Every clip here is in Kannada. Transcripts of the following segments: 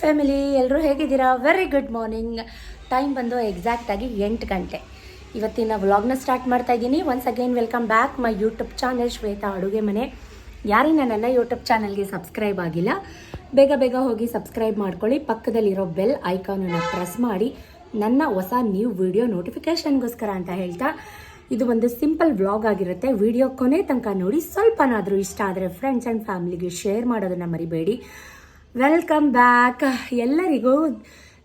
ಫ್ಯಾಮಿಲಿ ಎಲ್ಲರೂ ಹೇಗಿದ್ದೀರಾ? ವೆರಿ ಗುಡ್ ಮಾರ್ನಿಂಗ್ ಟೈಮ್ ಬಂದು ಎಕ್ಸಾಕ್ಟಾಗಿ ಎಂಟು ಗಂಟೆ. ಇವತ್ತಿನ ವ್ಲಾಗ್ನ ಸ್ಟಾರ್ಟ್ ಮಾಡ್ತಾ ಇದ್ದೀನಿ. Once again welcome back my YouTube channel Shwetha ಅಡುಗೆ ಮನೆ. ಯಾರಿನ ನನ್ನ ಯೂಟ್ಯೂಬ್ ಚಾನಲ್ಗೆ ಸಬ್ಸ್ಕ್ರೈಬ್ ಆಗಿಲ್ಲ, ಬೇಗ ಬೇಗ ಹೋಗಿ ಸಬ್ಸ್ಕ್ರೈಬ್ ಮಾಡ್ಕೊಳ್ಳಿ. ಪಕ್ಕದಲ್ಲಿರೋ ಬೆಲ್ ಐಕಾನನ್ನು ಪ್ರೆಸ್ ಮಾಡಿ. ನನ್ನ ಹೊಸ ನ್ಯೂ ವಿಡಿಯೋ ನೋಟಿಫಿಕೇಷನ್ಗೋಸ್ಕರ ಅಂತ ಹೇಳ್ತಾ, ಇದು ಒಂದು ಸಿಂಪಲ್ ವ್ಲಾಗ್ ಆಗಿರುತ್ತೆ. ವಿಡಿಯೋ ಕೊನೆ ತನಕ ನೋಡಿ, ಸ್ವಲ್ಪನಾದರೂ ಇಷ್ಟ ಆದರೆ ಫ್ರೆಂಡ್ಸ್ ಆ್ಯಂಡ್ ಫ್ಯಾಮಿಲಿಗೆ ಶೇರ್ ಮಾಡೋದನ್ನು ಮರಿಬೇಡಿ. Welcome back. ಎಲ್ಲರಿಗೂ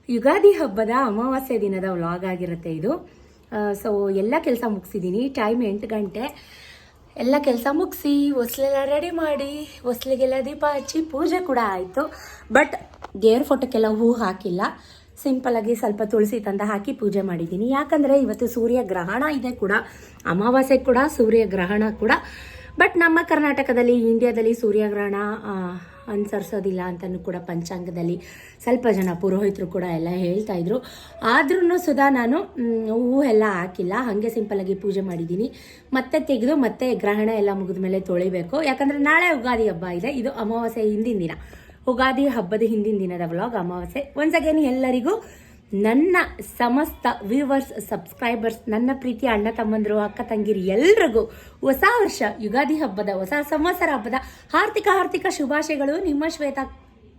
ಯುಗಾದಿ ಹಬ್ಬದ ಅಮಾವಾಸ್ಯೆ ದಿನದ ವ್ಲಾಗ್ ಆಗಿರುತ್ತೆ ಇದು. ಸೊ ಎಲ್ಲ ಕೆಲಸ ಮುಗಿಸಿದ್ದೀನಿ ಟೈಮ್ ಎಂಟು ಗಂಟೆ. ಎಲ್ಲ ಕೆಲಸ ಮುಗಿಸಿ, ಹೊಸ್ಲೆಲ್ಲ ರೆಡಿ ಮಾಡಿ, ಹೊಸ್ಲಿಗೆಲ್ಲ ದೀಪ ಹಚ್ಚಿ ಪೂಜೆ ಕೂಡ ಆಯಿತು. ಬಟ್ ದೇವ್ರ ಫೋಟೋಕ್ಕೆಲ್ಲ ಹೂ ಹಾಕಿಲ್ಲ. ಸಿಂಪಲಾಗಿ ಸ್ವಲ್ಪ ತುಳಸಿ ತಂದ ಹಾಕಿ ಪೂಜೆ ಮಾಡಿದ್ದೀನಿ ಯಾಕಂದರೆ ಇವತ್ತು ಸೂರ್ಯ ಗ್ರಹಣ ಇದೆ ಕೂಡ. ಅಮಾವಾಸ್ಯೆ ಕೂಡ ಸೂರ್ಯ ಗ್ರಹಣ ಕೂಡ. ಬಟ್ ನಮ್ಮ ಕರ್ನಾಟಕದಲ್ಲಿ ಇಂಡಿಯಾದಲ್ಲಿ ಸೂರ್ಯಗ್ರಹಣ ಅನುಸರಿಸೋದಿಲ್ಲ ಅಂತಲೂ ಕೂಡ ಪಂಚಾಂಗದಲ್ಲಿ ಸ್ವಲ್ಪ ಜನ ಪುರೋಹಿತರು ಕೂಡ ಎಲ್ಲ ಹೇಳ್ತಾ ಇದ್ರು. ಆದ್ರೂ ಸುಧಾ ನಾನು ಹೂವು ಎಲ್ಲ ಹಾಕಿಲ್ಲ. ಹಾಗೆ ಸಿಂಪಲಾಗಿ ಪೂಜೆ ಮಾಡಿದ್ದೀನಿ. ಮತ್ತೆ ತೆಗೆದು, ಮತ್ತೆ ಗ್ರಹಣ ಎಲ್ಲ ಮುಗಿದ ಮೇಲೆ ತೊಳಿಬೇಕು. ಯಾಕಂದರೆ ನಾಳೆ ಯುಗಾದಿ ಹಬ್ಬ ಇದೆ. ಇದು ಅಮಾವಾಸ್ಯೆ ಹಿಂದಿನ ದಿನ. ಉಗಾದಿ ಹಬ್ಬದ ಹಿಂದಿನ ದಿನದ ವ್ಲಾಗ್ ಅಮಾವಾಸ್ಯೆ. ಒನ್ಸ್ ಅಗೇನ್ ಎಲ್ಲರಿಗೂ ನನ್ನ ಸಮಸ್ತ ವ್ಯೂವರ್ಸ್ ಸಬ್ಸ್ಕ್ರೈಬರ್ಸ್ ನನ್ನ ಪ್ರೀತಿಯ ಅಣ್ಣ ತಮ್ಮಂದರು, ಅಕ್ಕ ತಂಗಿರು ಎಲ್ರಿಗೂ ಹೊಸ ವರ್ಷ, ಯುಗಾದಿ ಹಬ್ಬದ ಹೊಸ ಸಂವತ್ಸರ ಹಬ್ಬದ ಹಾರ್ದಿಕ ಹಾರ್ದಿಕ ಶುಭಾಶಯಗಳು ನಿಮ್ಮ ಶ್ವೇತಾ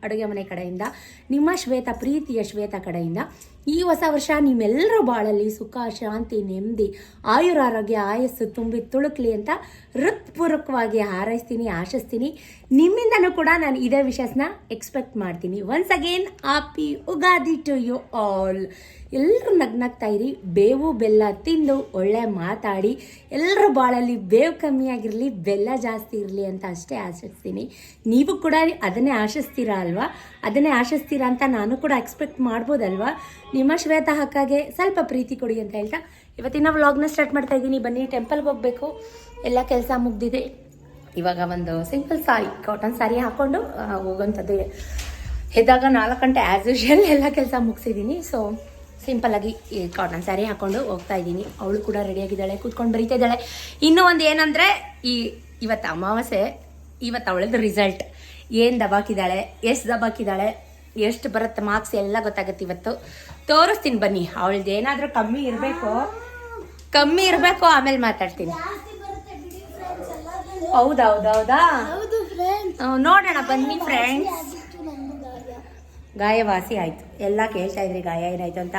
ಅಡುಗೆ ಮನೆ ಕಡೆಯಿಂದ, ನಿಮ್ಮ ಶ್ವೇತ ಪ್ರೀತಿಯ ಶ್ವೇತ ಕಡೆಯಿಂದ. ಈ ಹೊಸ ವರ್ಷ ನಿಮ್ಮೆಲ್ಲರ ಬಾಳಲ್ಲಿ ಸುಖ, ಶಾಂತಿ, ನೆಮ್ಮದಿ, ಆಯುರಾರೋಗ್ಯ, ಆಯಸ್ಸು ತುಂಬಿ ತುಳುಕ್ಲಿ ಅಂತ ಹೃತ್ಪೂರ್ವಕವಾಗಿ ಹಾರೈಸ್ತೀನಿ, ಆಶಿಸ್ತೀನಿ. ನಿಮ್ಮಿಂದನೂ ಕೂಡ ನಾನು ಇದೇ ವಿಷಯಸ್ನ ಎಕ್ಸ್ಪೆಕ್ಟ್ ಮಾಡ್ತೀನಿ. Once again happy Ugadi to you all ಎಲ್ಲರೂ ನಗ್ನಗ್ತಾ ಇರಿ, ಬೇವು, ಬೆಲ್ಲ ತಿಂದು ಒಳ್ಳೆ ಮಾತಾಡಿ. ಎಲ್ಲರ ಬಾಳಲ್ಲಿ ಬೇವು ಕಮ್ಮಿ ಆಗಿರಲಿ, ಬೆಲ್ಲ ಜಾಸ್ತಿ ಇರಲಿ ಅಂತ ಅಷ್ಟೇ ಆಶಿಸ್ತೀನಿ. ನೀವು ಕೂಡ ಅದನ್ನೇ ಆಶಿಸ್ತೀರಾ ಅಲ್ವಾ? ಅದನ್ನೇ ಆಶಿಸ್ತೀರಾ ಅಂತ ನಾನು ಕೂಡ ಎಕ್ಸ್ಪೆಕ್ಟ್ ಮಾಡ್ಬೋದಲ್ವಾ? ನಿಮ್ಮ ಶ್ವೇತಾ ಹಕ್ಕಾಗೆ ಸ್ವಲ್ಪ ಪ್ರೀತಿ ಕೊಡಿ ಅಂತ ಹೇಳ್ತಾ. ಇವತ್ತಿನ ವ್ಲಾಗ್ನ ಸ್ಟಾರ್ಟ್ ಮಾಡ್ತಾ ಇದ್ದೀನಿ. ಬನ್ನಿ ಟೆಂಪಲ್ಗೆ ಹೋಗಬೇಕು. ಎಲ್ಲ ಕೆಲಸ ಮುಗ್ದಿದೆ. ಇವಾಗ ಒಂದು ಸಿಂಪಲ್ ಸಾರಿ ಕಾಟನ್ ಸಾರಿ ಹಾಕ್ಕೊಂಡು ಹೋಗೋಂಥದ್ದು ಎದ್ದಾಗ ನಾಲ್ಕು ಗಂಟೆ ಆ್ಯಸ್ ಯೂಶುವಲ್ ಎಲ್ಲ ಕೆಲಸ ಮುಗಿಸಿದ್ದೀನಿ. ಸೊ ಸಿಂಪಲ್ಲಾಗಿ ಈ ಕಾಟನ್ ಸ್ಯಾರಿ ಹಾಕೊಂಡು ಹೋಗ್ತಾ ಇದ್ದೀನಿ. ಅವಳು ಕೂಡ ರೆಡಿಯಾಗಿದ್ದಾಳೆ ಕೂತ್ಕೊಂಡು ಬರೀತಾ ಇದ್ದಾಳೆ. ಇನ್ನೂ ಒಂದು ಏನಂದರೆ, ಈ ಇವತ್ತು ಅಮಾವಾಸ್ಯೆ, ಇವತ್ತು ಅವಳದ್ದು ರಿಸಲ್ಟ್ ಏನು ದಬಾಕಿದ್ದಾಳೆ ಎಷ್ಟು ದಬಾಕಿದ್ದಾಳೆ ಎಷ್ಟು ಬರುತ್ತೆ ಮಾರ್ಕ್ಸ್ ಎಲ್ಲ ಗೊತ್ತಾಗುತ್ತೆ ಇವತ್ತು. ತೋರಿಸ್ತೀನಿ ಬನ್ನಿ. ಅವಳದ್ದು ಏನಾದರೂ ಕಮ್ಮಿ ಇರಬೇಕು. ಕಮ್ಮಿ ಇರಬೇಕು ಆಮೇಲೆ ಮಾತಾಡ್ತೀನಿ. ಹೌದೌದೌದಾ? ನೋಡೋಣ ಬನ್ನಿ ಫ್ರೆಂಡ್ಸ್ ಗಾಯವಾಸಿ ಆಯಿತು. ಎಲ್ಲ ಕೇಳ್ತಾ ಇದ್ರಿ ಗಾಯ ಏನಾಯಿತು ಅಂತ.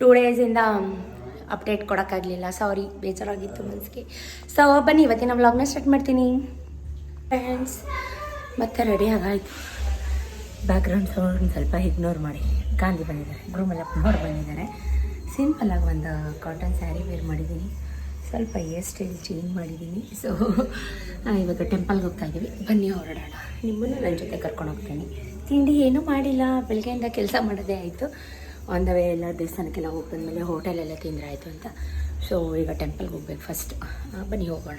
Two ಡೇಸಿಂದ update ಕೊಡೋಕ್ಕಾಗಲಿಲ್ಲ. ಸಾರಿ ಬೇಜಾರಾಗಿತ್ತು ಮನಸ್ಸಿಗೆ ಸೊ ಬನ್ನಿ ಇವತ್ತಿನ ವ್ಲಾಗ್ನ ಸ್ಟಾರ್ಟ್ ಮಾಡ್ತೀನಿ. ಫ್ರೆಂಡ್ಸ್ ಮತ್ತೆ ರೆಡಿ ಆಗಾಯಿತು. ಬ್ಯಾಕ್ಗ್ರೌಂಡ್ ಸೌಂಡ್ ಸ್ವಲ್ಪ ಇಗ್ನೋರ್ ಮಾಡಿ. ಗಾಂಧಿ ಬಂದಿದ್ದಾರೆ ಗುರುಮಲ್ಲಪ್ಪನವ್ರು ಬಂದಿದ್ದಾರೆ. ಸಿಂಪಲ್ಲಾಗಿ ಒಂದು ಕಾಟನ್ ಸ್ಯಾರಿ ವೇರ್ ಮಾಡಿದ್ದೀನಿ. ಸ್ವಲ್ಪ ಹೇರ್ ಸ್ಟೈಲ್ ಚೇಂಜ್ ಮಾಡಿದ್ದೀನಿ. ಸೊ ಇವಾಗ ಟೆಂಪಲ್ಗೆ ಹೋಗ್ತಾ ಇದ್ದೀವಿ. ಬನ್ನಿ ಹೊರಡೋಣ. ನಿಮ್ಮನ್ನು ನನ್ನ ಜೊತೆ ಕರ್ಕೊಂಡು ಹೋಗ್ತೀನಿ. ತಿಂಡಿ ಏನೂ ಮಾಡಿಲ್ಲ. ಬೆಳಗ್ಗೆಯಿಂದ ಕೆಲಸ ಮಾಡೋದೇ ಆಯಿತು. ಆನ್ ದ ವೇ ಎಲ್ಲ ದೇವಸ್ಥಾನಕ್ಕೆಲ್ಲ ಹೋಗಿ ಬಂದಮೇಲೆ ಹೋಟೆಲೆಲ್ಲ ತಿಂದ್ರೆ ಆಯಿತು ಅಂತ. ಸೊ ಈಗ ಟೆಂಪಲ್ಗೆ ಹೋಗ್ಬೇಕು ಫಸ್ಟ್ ಬನ್ನಿ ಹೋಗೋಣ.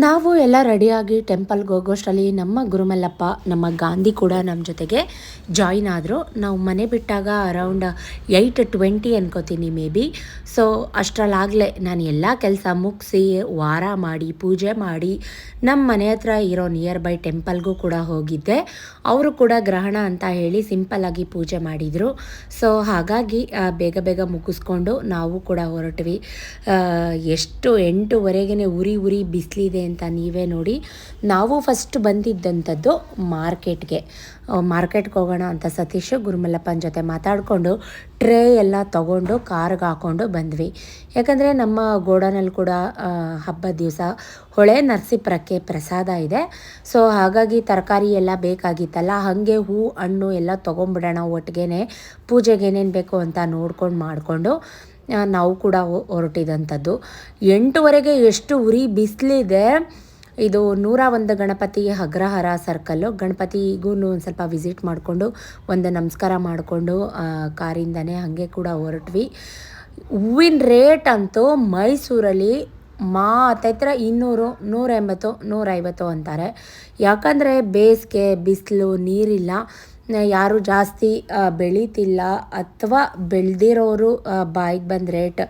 ನಾವು ಎಲ್ಲ ರೆಡಿಯಾಗಿ ಟೆಂಪಲ್ಗೆ ಹೋಗೋಷ್ಟರಲ್ಲಿ ನಮ್ಮ ಗುರುಮಲ್ಲಪ್ಪ, ನಮ್ಮ ಗಾಂಧಿ ಕೂಡ ನಮ್ಮ ಜೊತೆಗೆ ಜಾಯಿನ್ ಆದರು. ನಾವು ಮನೆ ಬಿಟ್ಟಾಗ ಅರೌಂಡ್ ಏಯ್ಟ್ ಟ್ವೆಂಟಿ ಅನ್ಕೋತೀನಿ ಮೇ ಬಿ. ಸೊ ಅಷ್ಟರಲ್ಲಾಗಲೇ ನಾನು ಎಲ್ಲ ಕೆಲಸ ಮುಗಿಸಿ ವಾರ ಮಾಡಿ, ಪೂಜೆ ಮಾಡಿ ನಮ್ಮ ಮನೆ ಹತ್ರ ಇರೋ ನಿಯರ್ ಬೈ ಟೆಂಪಲ್ಗೂ ಕೂಡ ಹೋಗಿದ್ದೆ. ಅವರು ಕೂಡ ಗ್ರಹಣ ಅಂತ ಹೇಳಿ ಸಿಂಪಲ್ಲಾಗಿ ಪೂಜೆ ಮಾಡಿದರು. ಸೊ ಹಾಗಾಗಿ ಬೇಗ ಬೇಗ ಮುಗಿಸ್ಕೊಂಡು ನಾವು ಕೂಡ ಹೊರಟ್ವಿ. ಎಷ್ಟು ಎಂಟುವರೆಗೆ ಉರಿ ಉರಿ ಬಿಸಿಲಿದೆ. ಅಂತ ನೀವೇ ನೋಡಿ. ನಾವು ಫಸ್ಟ್ ಬಂದಿದ್ದಂಥದ್ದು ಮಾರ್ಕೆಟ್ಗೆ. ಮಾರ್ಕೆಟ್ಗೆ ಹೋಗೋಣ ಅಂತ ಸತೀಶ್ ಗುರುಮಲ್ಲಪ್ಪನ ಜೊತೆ ಮಾತಾಡಿಕೊಂಡು ಟ್ರೇ ಎಲ್ಲ ತಗೊಂಡು ಕಾರ್ಗೆ ಹಾಕ್ಕೊಂಡು ಬಂದ್ವಿ. ಯಾಕಂದರೆ ನಮ್ಮ ಗೋಡನಲ್ಲಿ ಕೂಡ ಹಬ್ಬದ ದಿವಸ ಹೊಳೆ ನರಸೀಪುರಕ್ಕೆ ಪ್ರಸಾದ ಇದೆ. ಸೊ ಹಾಗಾಗಿ ತರಕಾರಿ ಎಲ್ಲ ಬೇಕಾಗಿತ್ತಲ್ಲ, ಹಾಗೆ ಹೂ, ಹಣ್ಣು ಎಲ್ಲ ತೊಗೊಂಬಿಡೋಣ ಒಟ್ಟಿಗೆ ಪೂಜೆಗೆ ಏನೇನು ಬೇಕು ಅಂತ ನೋಡ್ಕೊಂಡು ಮಾಡಿಕೊಂಡು ನಾವು ಕೂಡ ಹೊರಟಿದಂಥದ್ದು. ಎಂಟುವರೆಗೆ ಎಷ್ಟು ಉರಿ ಬಿಸಿಲಿದೆ, ಇದು ನೂರ ಒಂದು ಗಣಪತಿ ಅಗ್ರಹಾರ ಸರ್ಕಲ್ಲು. ಗಣಪತಿಗೂ ಒಂದು ಸ್ವಲ್ಪ ವಿಸಿಟ್ ಮಾಡಿಕೊಂಡು, ಒಂದು ನಮಸ್ಕಾರ ಮಾಡಿಕೊಂಡು ಕಾರಿಂದನೇ ಹಾಗೆ ಕೂಡ ಹೊರಟ್ವಿ. ಹೂವಿನ ರೇಟ್ ಅಂತೂ ಮೈಸೂರಲ್ಲಿ ಮಾತೈತ್ರ ಇನ್ನೂರು, ನೂರ ಎಂಬತ್ತು, ನೂರೈವತ್ತು ಅಂತಾರೆ. ಯಾಕಂದರೆ ಬೇಸಿಗೆ, ಬಿಸಿಲು, ನೀರಿಲ್ಲ. ಯಾರು ಜಾಸ್ತಿ ಬೆಳೀತಿಲ್ಲ ಅಥವಾ ಬೆಳೆದಿರೋರು ಬಾಯಿಗೆ ಬಂದ ರೇಟ್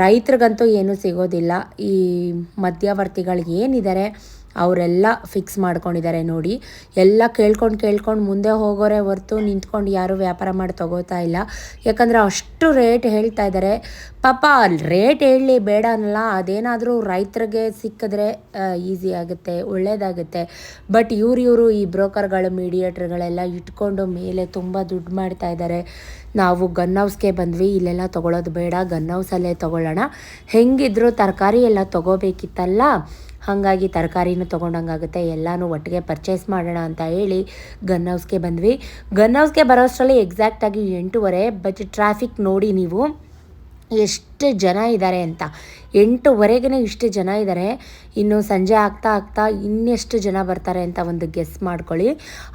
ರೈತರಿಗಂತೂ ಏನೂ ಸಿಗೋದಿಲ್ಲ. ಈ ಮಧ್ಯವರ್ತಿಗಳು ಏನಿದ್ದಾರೆ ಅವರೆಲ್ಲ ಫಿಕ್ಸ್ ಮಾಡ್ಕೊಂಡಿದ್ದಾರೆ ನೋಡಿ. ಎಲ್ಲ ಕೇಳ್ಕೊಂಡು ಕೇಳ್ಕೊಂಡು ಮುಂದೆ ಹೋಗೋರೆ ಹೊರತು ನಿಂತ್ಕೊಂಡು ಯಾರು ವ್ಯಾಪಾರ ಮಾಡಿ ತಗೋತಾ ಇಲ್ಲ. ಯಾಕಂದರೆ ಅಷ್ಟು ರೇಟ್ ಹೇಳ್ತಾ ಇದ್ದಾರೆ. ಪಾಪ ರೇಟ್ ಹೇಳಲಿ ಬೇಡ ಅನ್ನಲ್ಲ, ಅದೇನಾದರೂ ರೈತರಿಗೆ ಸಿಕ್ಕಿದ್ರೆ ಈಸಿ ಆಗುತ್ತೆ, ಒಳ್ಳೇದಾಗುತ್ತೆ. ಬಟ್ ಇವ್ರು ಇವರು ಈ ಬ್ರೋಕರ್ಗಳು ಮೀಡಿಯೇಟ್ರ್ಗಳೆಲ್ಲ ಇಟ್ಕೊಂಡು ಮೇಲೆ ತುಂಬ ದುಡ್ಡು ಮಾಡ್ತಾ ಇದ್ದಾರೆ. ನಾವು ಗನ್ ಹೌಸ್ಗೆ ಬಂದ್ವಿ, ಇಲ್ಲೆಲ್ಲ ತೊಗೊಳೋದು ಬೇಡ ಗನ್ ಹೌಸಲ್ಲೇ ತೊಗೊಳ್ಳೋಣ. ಹೆಂಗಿದ್ರು ತರಕಾರಿ ಎಲ್ಲ ತೊಗೋಬೇಕಿತ್ತಲ್ಲ ಹಾಗಾಗಿ ತರಕಾರಿನೂ ತೊಗೊಂಡಂಗಾಗುತ್ತೆ, ಎಲ್ಲನೂ ಒಟ್ಟಿಗೆ ಪರ್ಚೇಸ್ ಮಾಡೋಣ ಅಂತ ಹೇಳಿ ಗನ್ ಹೌಸ್ಗೆ ಬಂದ್ವಿ. ಗನ್ ಹೌಸ್ಗೆ ಬರೋಷ್ಟರಲ್ಲಿ ಎಕ್ಸಾಕ್ಟಾಗಿ ಎಂಟೂವರೆ ಬಟ್ ಟ್ರಾಫಿಕ್ ನೋಡಿ ನೀವು. ಎಷ್ಟು ಜನ ಇದ್ದಾರೆ ಅಂತ. ಎಂಟುವರೆಗೆ ಇಷ್ಟು ಜನ ಇದ್ದಾರೆ ಇನ್ನು ಸಂಜೆ ಆಗ್ತಾ ಆಗ್ತಾ ಇನ್ನೆಷ್ಟು ಜನ ಬರ್ತಾರೆ ಅಂತ ಒಂದು ಗೆಸ್ ಮಾಡ್ಕೊಳ್ಳಿ.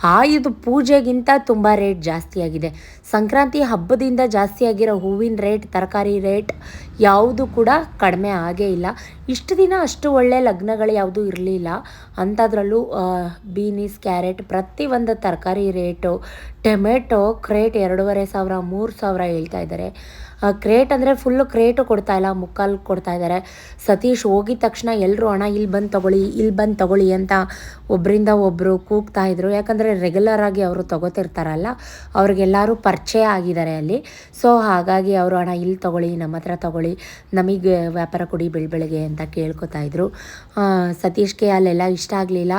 ಆಯುಧ ಪೂಜೆಗಿಂತ ತುಂಬ ರೇಟ್ ಜಾಸ್ತಿ ಆಗಿದೆ. ಸಂಕ್ರಾಂತಿ ಹಬ್ಬದಿಂದ ಜಾಸ್ತಿ ಆಗಿರೋ ಹೂವಿನ ರೇಟ್ ತರಕಾರಿ ರೇಟ್ ಯಾವುದು ಕೂಡ ಕಡಿಮೆ ಆಗೇ ಇಲ್ಲ. ಇಷ್ಟು ದಿನ ಅಷ್ಟು ಒಳ್ಳೆ ಲಗ್ನಗಳು ಯಾವುದೂ ಇರಲಿಲ್ಲ. ಅಂಥದ್ರಲ್ಲೂ ಬೀನೀಸ್ ಕ್ಯಾರೆಟ್ ಪ್ರತಿಯೊಂದು ತರಕಾರಿ ರೇಟು ಟೊಮೆಟೊ ಕ್ರೇಟ್ ಎರಡೂವರೆ ಸಾವಿರ, ಮೂರು ಸಾವಿರ ಹೇಳ್ತಾ ಇದ್ದಾರೆ. ಕ್ರೇಟ್ ಅಂದರೆ ಫುಲ್ಲು ಕ್ರೇಟು ಕೊಡ್ತಾ ಇಲ್ಲ, ಮುಕ್ಕಾಲು ಕೊಡ್ತಾ ಇದ್ದಾರೆ ಸತೀಶ್ ಹೋಗಿದ ತಕ್ಷಣ ಎಲ್ಲರೂ ಹಣ ಇಲ್ಲಿ ಬಂದು ತಗೊಳ್ಳಿ ಇಲ್ಲಿ ಬಂದು ತಗೊಳ್ಳಿ ಅಂತ ಒಬ್ಬರಿಂದ ಒಬ್ಬರು ಕೂಗ್ತಾ ಇದ್ರು. ಯಾಕಂದರೆ ರೆಗ್ಯುಲರ್ ಆಗಿ ಅವರು ತಗೋತಿರ್ತಾರಲ್ಲ, ಅವ್ರಿಗೆಲ್ಲರೂ ಪರಿಚಯ ಆಗಿದ್ದಾರೆ ಅಲ್ಲಿ. ಸೊ ಹಾಗಾಗಿ ಅವರು ಹಣ ಇಲ್ಲಿ ತೊಗೊಳ್ಳಿ, ನಮ್ಮ ಹತ್ರ ತೊಗೊಳ್ಳಿ, ನಮಗೆ ವ್ಯಾಪಾರ ಕೊಡಿ ಬೆಳಬೆಳಗ್ಗೆ ಅಂತ ಕೇಳ್ಕೊತಾ ಇದ್ರು. ಸತೀಶ್ಗೆ ಅಲ್ಲೆಲ್ಲ ಇಷ್ಟ ಆಗಲಿಲ್ಲ.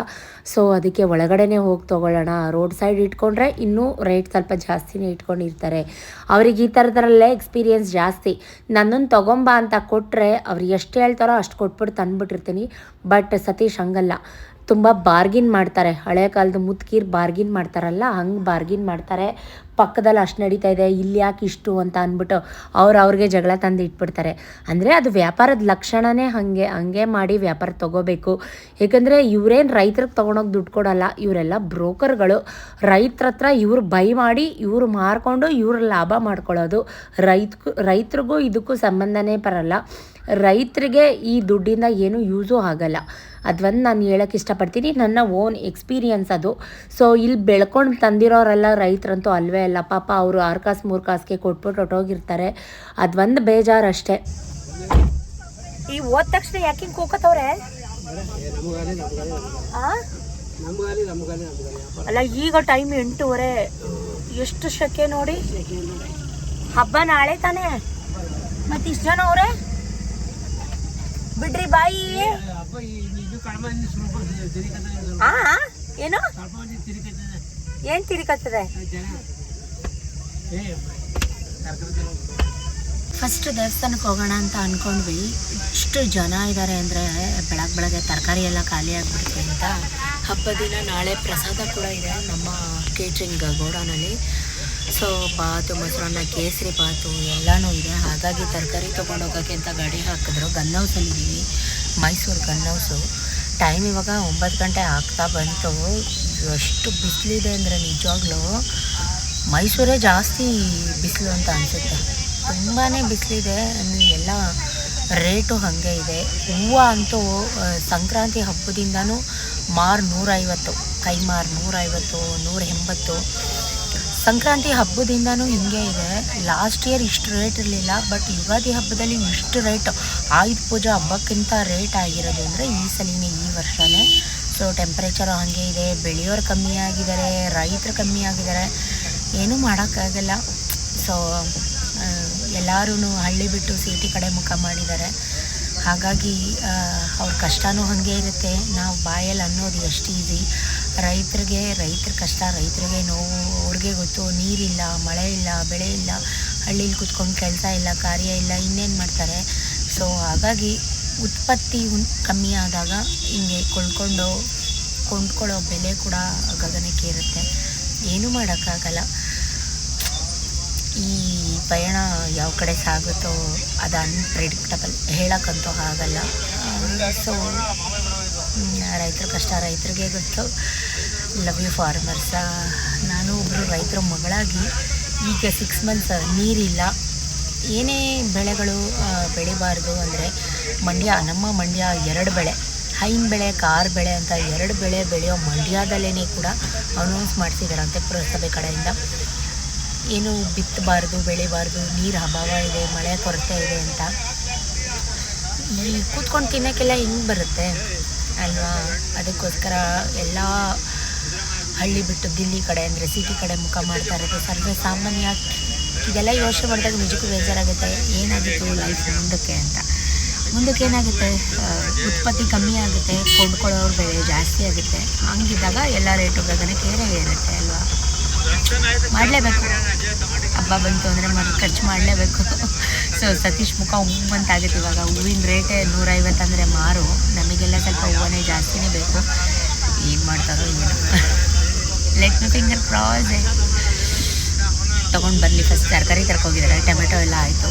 ಸೊ ಅದಕ್ಕೆ ಒಳಗಡೆನೇ ಹೋಗಿ ತೊಗೊಳ್ಳೋಣ, ರೋಡ್ ಸೈಡ್ ಇಟ್ಕೊಂಡ್ರೆ ಇನ್ನೂ ರೇಟ್ ಸ್ವಲ್ಪ ಜಾಸ್ತಿನೇ ಇಟ್ಕೊಂಡಿರ್ತಾರೆ. ಅವ್ರಿಗೆ ಈ ಥರದ್ರಲ್ಲೇ ಎಕ್ಸ್ಪೀರಿಯೆನ್ಸ್ ಜಾಸ್ತಿ. ನನ್ನನ್ನು ತೊಗೊಂಬ ಅಂತ ಕೊಟ್ಟರೆ ಅವ್ರು ಎಷ್ಟು ಹೇಳ್ತಾರೋ ಅಷ್ಟು ಕೊಟ್ಬಿಟ್ಟು ತಂದ್ಬಿಟ್ಟಿರ್ತೀನಿ. ಬಟ್ ಸತೀಶ್ ಹಂಗಲ್ಲ. ತುಂಬ ಬಾರ್ಗಿನ್ ಮಾಡ್ತಾರೆ. ಹಳೆ ಕಾಲದ ಮುತ್ಕೀರ್ ಬಾರ್ಗಿನ್ ಮಾಡ್ತಾರಲ್ಲ, ಹಂಗೆ ಬಾರ್ಗಿನ್ ಮಾಡ್ತಾರೆ. ಪಕ್ಕದಲ್ಲಿ ಅಷ್ಟು ನಡೀತಾ ಇದೆ, ಇಲ್ಲಿ ಯಾಕೆ ಇಷ್ಟು ಅಂತ ಅಂದ್ಬಿಟ್ಟು ಅವ್ರು ಅವ್ರಿಗೆ ಜಗಳ ತಂದು ಇಟ್ಬಿಡ್ತಾರೆ. ಅಂದರೆ ಅದು ವ್ಯಾಪಾರದ ಲಕ್ಷಣನೇ ಹಾಗೆ, ಹಂಗೆ ಮಾಡಿ ವ್ಯಾಪಾರ ತೊಗೋಬೇಕು. ಏಕೆಂದರೆ ಇವರೇನು ರೈತರಿಗೆ ತೊಗೊಂಡೋಗಿ ದುಡ್ಡು ಕೊಡೋಲ್ಲ, ಇವರೆಲ್ಲ ಬ್ರೋಕರ್ಗಳು. ರೈತರ ಹತ್ರ ಇವ್ರು ಬೈ ಮಾಡಿ, ಇವ್ರು ಮಾರ್ಕೊಂಡು ಇವ್ರು ಲಾಭ ಮಾಡ್ಕೊಳ್ಳೋದು. ರೈತಗೂ ರೈತರಿಗೂ ಇದಕ್ಕೂ ಸಂಬಂಧನೇ ಬರಲ್ಲ. ರೈತರಿಗೆ ಈ ದುಡ್ಡಿಂದ ಏನೂ ಯೂಸು ಆಗಲ್ಲ. ಅದೊಂದು ನಾನು ಹೇಳೋಕ್ಕೆ ಇಷ್ಟಪಡ್ತೀನಿ. ನನ್ನ ಓನ್ ಎಕ್ಸ್ಪೀರಿಯನ್ಸ್ ಅದು. ಸೊ ಇಲ್ಲಿ ಬೆಳ್ಕೊಂಡು ತಂದಿರೋರೆಲ್ಲ ರೈತರಂತೂ ಅಲ್ವೇ ಅಲ್ಲ. ಪಾಪ ಅವರು ಆರು ಕಾಸು ಮೂರು ಕಾಸಿಗೆ ಕೊಟ್ಬಿಟ್ಟು ಹೊಟ್ಟೋಗಿರ್ತಾರೆ ಅದೊಂದು ಬೇಜಾರು ಅಷ್ಟೇ. ಈ ಹೋದ ತಕ್ಷಣ ಯಾಕೆ ಕೂಕತ್ತವ್ರೆ? ಅಲ್ಲ, ಈಗ ಟೈಮ್ ಎಂಟೂವರೆ. ಎಷ್ಟು ಶಕೆ ನೋಡಿ. ಹಬ್ಬ ನಾಳೆ ತಾನೇ. ಮತ್ತೆ ಇಷ್ಟು ಜನ ಅವ್ರೆ? ಬಿಡ್ರಿ ಬಾಯಿ. ಆ ಏನು? ಏನ್ ತಿರುಕತ್ತದೆ ಫಸ್ಟ್ ದೇವಸ್ಥಾನಕ್ಕೆ ಹೋಗೋಣ ಅಂತ ಅನ್ಕೊಂಡ್ವಿ. ಇಷ್ಟು ಜನ ಇದ್ದಾರೆ ಅಂದರೆ ಬೆಳಗ್ಗೆ ಬೆಳಗ್ಗೆ ತರಕಾರಿ ಎಲ್ಲ ಖಾಲಿ ಆಗಿಬಿಡುತ್ತೆ ಅಂತ. ಹಬ್ಬದ ದಿನ ನಾಳೆ ಪ್ರಸಾದ ಕೂಡ ಇದೆ ನಮ್ಮ ಕೇಟ್ರಿಂಗ್ ಗೋಡೌನಲ್ಲಿ. ಸೊ ಬಾತು ಮೊಸರನ್ನ ಕೇಸರಿ ಬಾತು ಎಲ್ಲನೂ ಇದೆ. ಹಾಗಾಗಿ ತರಕಾರಿ ತೊಗೊಂಡು ಹೋಗೋಕ್ಕೆ ಅಂತ ಗಾಡಿ ಹಾಕಿದ್ರು. ಗನ್ ಹೌಸಲ್ಲಿದ್ದೀವಿ ಮೈಸೂರು ಗನ್ ಹೌಸು ಟೈಮ್ ಇವಾಗ ಒಂಬತ್ತು ಗಂಟೆ ಆಗ್ತಾ ಬಂತು. ಎಷ್ಟು ಬಿಸಿಲಿದೆ ಅಂದರೆ ನಿಜವಾಗ್ಲೂ ಮೈಸೂರೇ ಜಾಸ್ತಿ ಬಿಸಿಲು ಅಂತ ಅನಿಸುತ್ತೆ. ತುಂಬಾ ಬಿಸಿಲಿದೆ ಎಲ್ಲ ರೇಟು ಹಾಗೆ ಇದೆ. ಹೂವು ಅಂತೂ ಸಂಕ್ರಾಂತಿ ಹಬ್ಬದಿಂದನೂ ಮಾರು ನೂರೈವತ್ತು ಕೈಮಾರು ನೂರೈವತ್ತು ನೂರ ಎಂಬತ್ತು ಸಂಕ್ರಾಂತಿ ಹಬ್ಬದಿಂದನೂ ಹಿಂಗೆ ಇದೆ. ಲಾಸ್ಟ್ ಇಯರ್ ಇಷ್ಟು ರೇಟ್ ಇರಲಿಲ್ಲ ಬಟ್ ಯುಗಾದಿ ಹಬ್ಬದಲ್ಲಿ ಇಷ್ಟು ರೇಟ್ ಆಯುಧ ಪೂಜಾ ಹಬ್ಬಕ್ಕಿಂತ ರೇಟ್ ಆಗಿರೋದು ಅಂದರೆ ಈ ಸಲಿನೇ ಈ ವರ್ಷನೇ. ಸೊ ಟೆಂಪ್ರೇಚರು ಹಾಗೆ ಇದೆ, ಬೆಳೆಯೋರು ಕಮ್ಮಿ ಆಗಿದ್ದಾರೆ, ರೈತರು ಕಮ್ಮಿ ಆಗಿದ್ದಾರೆ. ಏನೂ ಮಾಡೋಕ್ಕಾಗಲ್ಲ. ಸೊ ಎಲ್ಲರೂ ಹಳ್ಳಿ ಬಿಟ್ಟು ಸಿಟಿ ಕಡೆ ಮುಖ ಮಾಡಿದ್ದಾರೆ. ಹಾಗಾಗಿ ಅವ್ರ ಕಷ್ಟನೂ ಹಾಗೆ ಇರುತ್ತೆ. ನಾವು ಬಾಯಲ್ಲಿ ಅನ್ನೋದು ಎಷ್ಟು ಈಸಿ ರೈತರಿಗೆ, ರೈತರ ಕಷ್ಟ, ರೈತರಿಗೆ ನೋವು, ಅವ್ರಿಗೆ ಗೊತ್ತು, ನೀರಿಲ್ಲ, ಮಳೆ ಇಲ್ಲ, ಬೆಳೆ ಇಲ್ಲ, ಹಳ್ಳೀಲಿ ಕುತ್ಕೊಂಡು ಕೆಲಸ ಇಲ್ಲ, ಕಾರ್ಯ ಇಲ್ಲ, ಇನ್ನೇನು ಮಾಡ್ತಾರೆ? ಸೊ ಹಾಗಾಗಿ ಉತ್ಪತ್ತಿ ಕಮ್ಮಿ ಆದಾಗ ಹಿಂಗೆ ಕೊಂಡ್ಕೊಂಡು, ಕೊಂಡ್ಕೊಳ್ಳೋ ಬೆಲೆ ಕೂಡ ಗಗನಕ್ಕೆ ಇರುತ್ತೆ ಏನೂ ಮಾಡೋಕ್ಕಾಗಲ್ಲ. ಈ ಪಯಣ ಯಾವ ಕಡೆ ಸಾಗುತ್ತೋ ಅದು ಅನ್ಪ್ರೆಡಿಕ್ಟಬಲ್ ಹೇಳೋಕ್ಕಂತೂ ಆಗಲ್ಲ. ಸೊ ರೈತರ ಕಷ್ಟ, ರೈತರಿಗೆ ಗೊತ್ತು. ಲವ್ ಯು ಫಾರ್ಮರ್ಸ ನಾನು ಒಬ್ಬರು ರೈತರ ಮಗಳಾಗಿ ಈಗ ಸಿಕ್ಸ್ ಮಂತ್ಸ್ ನೀರಿಲ್ಲ. ಏನೇ ಬೆಳೆಗಳು ಬೆಳಿಬಾರ್ದು ಅಂದರೆ ಮಂಡ್ಯ, ನಮ್ಮ ಮಂಡ್ಯ ಎರಡು ಬೆಳೆ. ಹೈನ್ ಬೆಳೆ, ಕಾರ್ ಬೆಳೆ ಅಂತ ಎರಡು ಬೆಳೆ ಬೆಳೆಯೋ ಮಂಡ್ಯದಲ್ಲೇ ಕೂಡ ಅನೌನ್ಸ್ ಮಾಡಿಸಿದಾರಂತೆ ಪುರಸಭೆ ಕಡೆಯಿಂದ. ಏನು ಬಿತ್ತಬಾರ್ದು, ಬೆಳಿಬಾರ್ದು, ನೀರು ಅಭಾವ ಇದೆ, ಮಳೆ ಕೊರತೆ ಇದೆ ಅಂತ. ಈ ಕೂತ್ಕೊಂಡು ತಿನ್ನೋಕ್ಕೆಲ್ಲ ಹೆಂಗೆ ಬರುತ್ತೆ? ಅಲ್ವಾ? ಅದಕ್ಕೋಸ್ಕರ ಎಲ್ಲ ಹಳ್ಳಿ ಬಿಟ್ಟು ದಿಲ್ಲಿ ಕಡೆ ಅಂದರೆ ಸಿಟಿ ಕಡೆ ಮುಖ ಮಾಡ್ತಾ ಇರುತ್ತೆ. ಸರ್ವೇ ಸಾಮಾನ್ಯ ಇದೆಲ್ಲ ಯೋಚನೆ ಮಾಡಿದಾಗ ನಿಜಕ್ಕೂ ಬೇಜಾರಾಗುತ್ತೆ. ಏನಾಗಿತ್ತು ಲೈಫ್ ಮುಂದಕ್ಕೆ ಅಂತ. ಮುಂದಕ್ಕೆ ಏನಾಗುತ್ತೆ? ಉತ್ಪತ್ತಿ ಕಮ್ಮಿ ಆಗುತ್ತೆ, ಕೊಂಡ್ಕೊಳ್ಳೋರು ಬೆಲೆ ಜಾಸ್ತಿ ಆಗುತ್ತೆ. ಹಂಗಿದ್ದಾಗ ಎಲ್ಲ ರೇಟು ಗಗನಕ್ಕೇರೇ ಏರುತ್ತೆ ಅಲ್ವಾ? ಮಾಡಲೇಬೇಕು. ಹಬ್ಬ ಬಂತು ಅಂದರೆ ಮನೆ ಖರ್ಚು ಮಾಡಲೇಬೇಕು. ಸೊ ಸತೀಶ್ ಮುಖ ಆಗುತ್ತೆ ಇವಾಗ. ಹೂವಿನ ರೇಟೇ ನೂರೈವತ್ತು ಅಂದರೆ ಮಾರು. ನಮಗೆಲ್ಲ ಸ್ವಲ್ಪ ಹೂವನೇ ಜಾಸ್ತಿನೇ ಬೇಕು. ಏನು ಮಾಡ್ತಾರೋ ಏನು. ಲೆಟ್ ಮಿ ಫಿಂಗರ್ ಕ್ರಾಸ್ ತೊಗೊಂಡು ಬರಲಿ ಫಸ್ಟ್ ತರಕಾರಿ ತರ್ಕೋಗಿದ್ದಾರೆ. ಟೊಮೆಟೊ ಎಲ್ಲ ಆಯಿತು.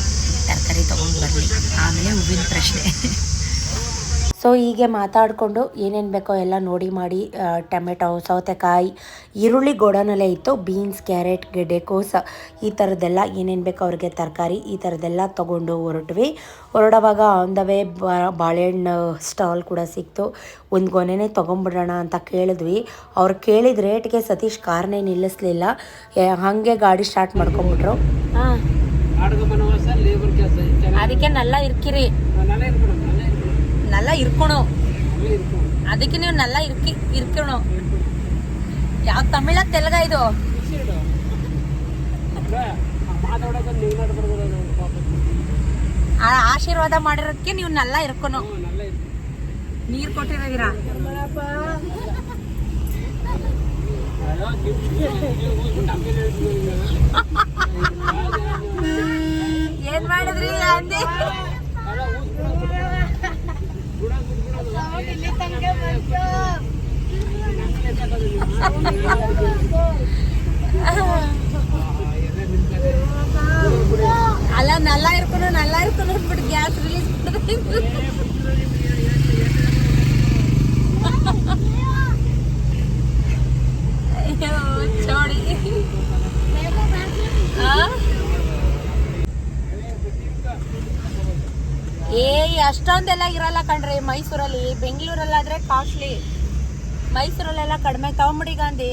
ತರಕಾರಿ ತೊಗೊಂಡು ಬರಲಿ. ಆಮೇಲೆ ಹೂವಿನ ಪ್ರಶ್ನೆ. ಸೊ ಹೀಗೆ ಮಾತಾಡಿಕೊಂಡು ಏನೇನು ಬೇಕೋ ಎಲ್ಲ ನೋಡಿ ಮಾಡಿ ಟೊಮೆಟೊ ಸೌತೆಕಾಯಿ ಈರುಳ್ಳಿ ಗೋಡನಲ್ಲೇ ಇತ್ತು. ಬೀನ್ಸ್ ಕ್ಯಾರೆಟ್ ಗೆಡ್ಡೆಕೋಸ ಈ ಥರದ್ದೆಲ್ಲ ಏನೇನು ಬೇಕೋ ಅವ್ರಿಗೆ ತರಕಾರಿ ಈ ಥರದ್ದೆಲ್ಲ ತೊಗೊಂಡು ಹೊರಟ್ವಿ. ಹೊರಡುವಾಗ ಆನ್ ದ ವೇ ಬಾಳೆಹಣ್ಣು ಸ್ಟಾಲ್ ಕೂಡ ಸಿಕ್ತು. ಒಂದು ಗೊನೆನೇ ತೊಗೊಂಬಿಡೋಣ ಅಂತ ಕೇಳಿದ್ವಿ. ಅವ್ರು ಕೇಳಿದ ರೇಟ್ಗೆ ಸತೀಶ್ ಕಾರ್ನೇ ನಿಲ್ಲಿಸ್ಲಿಲ್ಲ. ಹಾಗೆ ಗಾಡಿ ಸ್ಟಾರ್ಟ್ ಮಾಡ್ಕೊಂಬಿಟ್ರು ಅದಕ್ಕೆ ನಲ್ಲ ಇರ್ಕಿರಿ. ನಲ್ಲ ಇರ್ಕೊಣು ಅದಕ್ಕೆ ನೀವು ನಲ್ಲ ಇರ್ಕಿ ಇರ್ಕೊಣು ಯಾವ ತಮಿಳ ತೆಲುಗ ಇದು ಆಶೀರ್ವಾದ ಮಾಡಿರೋದಕ್ಕೆ ನೀವು ನಲ್ಲ ಇರ್ಕೊನು ನೀರ್ ಕೊಟ್ಟಿರೋದಿರಾ. ಏನ್ ಮಾಡಿದ್ರಿ ಅಂದಿ ಅಲ್ಲ, ಊದ್ಬಿಡೋದು. ಬಿಡೋದು, ಬಿಡೋದು. ಎದೆ ನಿಂತ್ಕೊಳ್ಳಿ. ಅಲ್ಲ ನಲ್ಲ ಇರ್ಕೊನು ನಲ್ಲ ಇರ್ಕೊನು ಅಂದ್ಬಿಟ್ಟು ಗ್ಯಾಸ್ ರಿಲೀಸ್ ಅಯ್ಯೋ ಚೋಡಿ ಆ? ಏ ಅಷ್ಟೊಂದೆಲ್ಲ ಇರಲ್ಲ ಕಣ್ರಿ. ಮೈಸೂರಲ್ಲಿ, ಬೆಂಗಳೂರಲ್ಲಾದ್ರೆ ಕಾಸ್ಟ್ಲಿ ಮೈಸೂರಲ್ಲೆಲ್ಲ ಕಡಿಮೆ. ತಗೊಂಬಿಡಿ ಗಾಂಧಿ.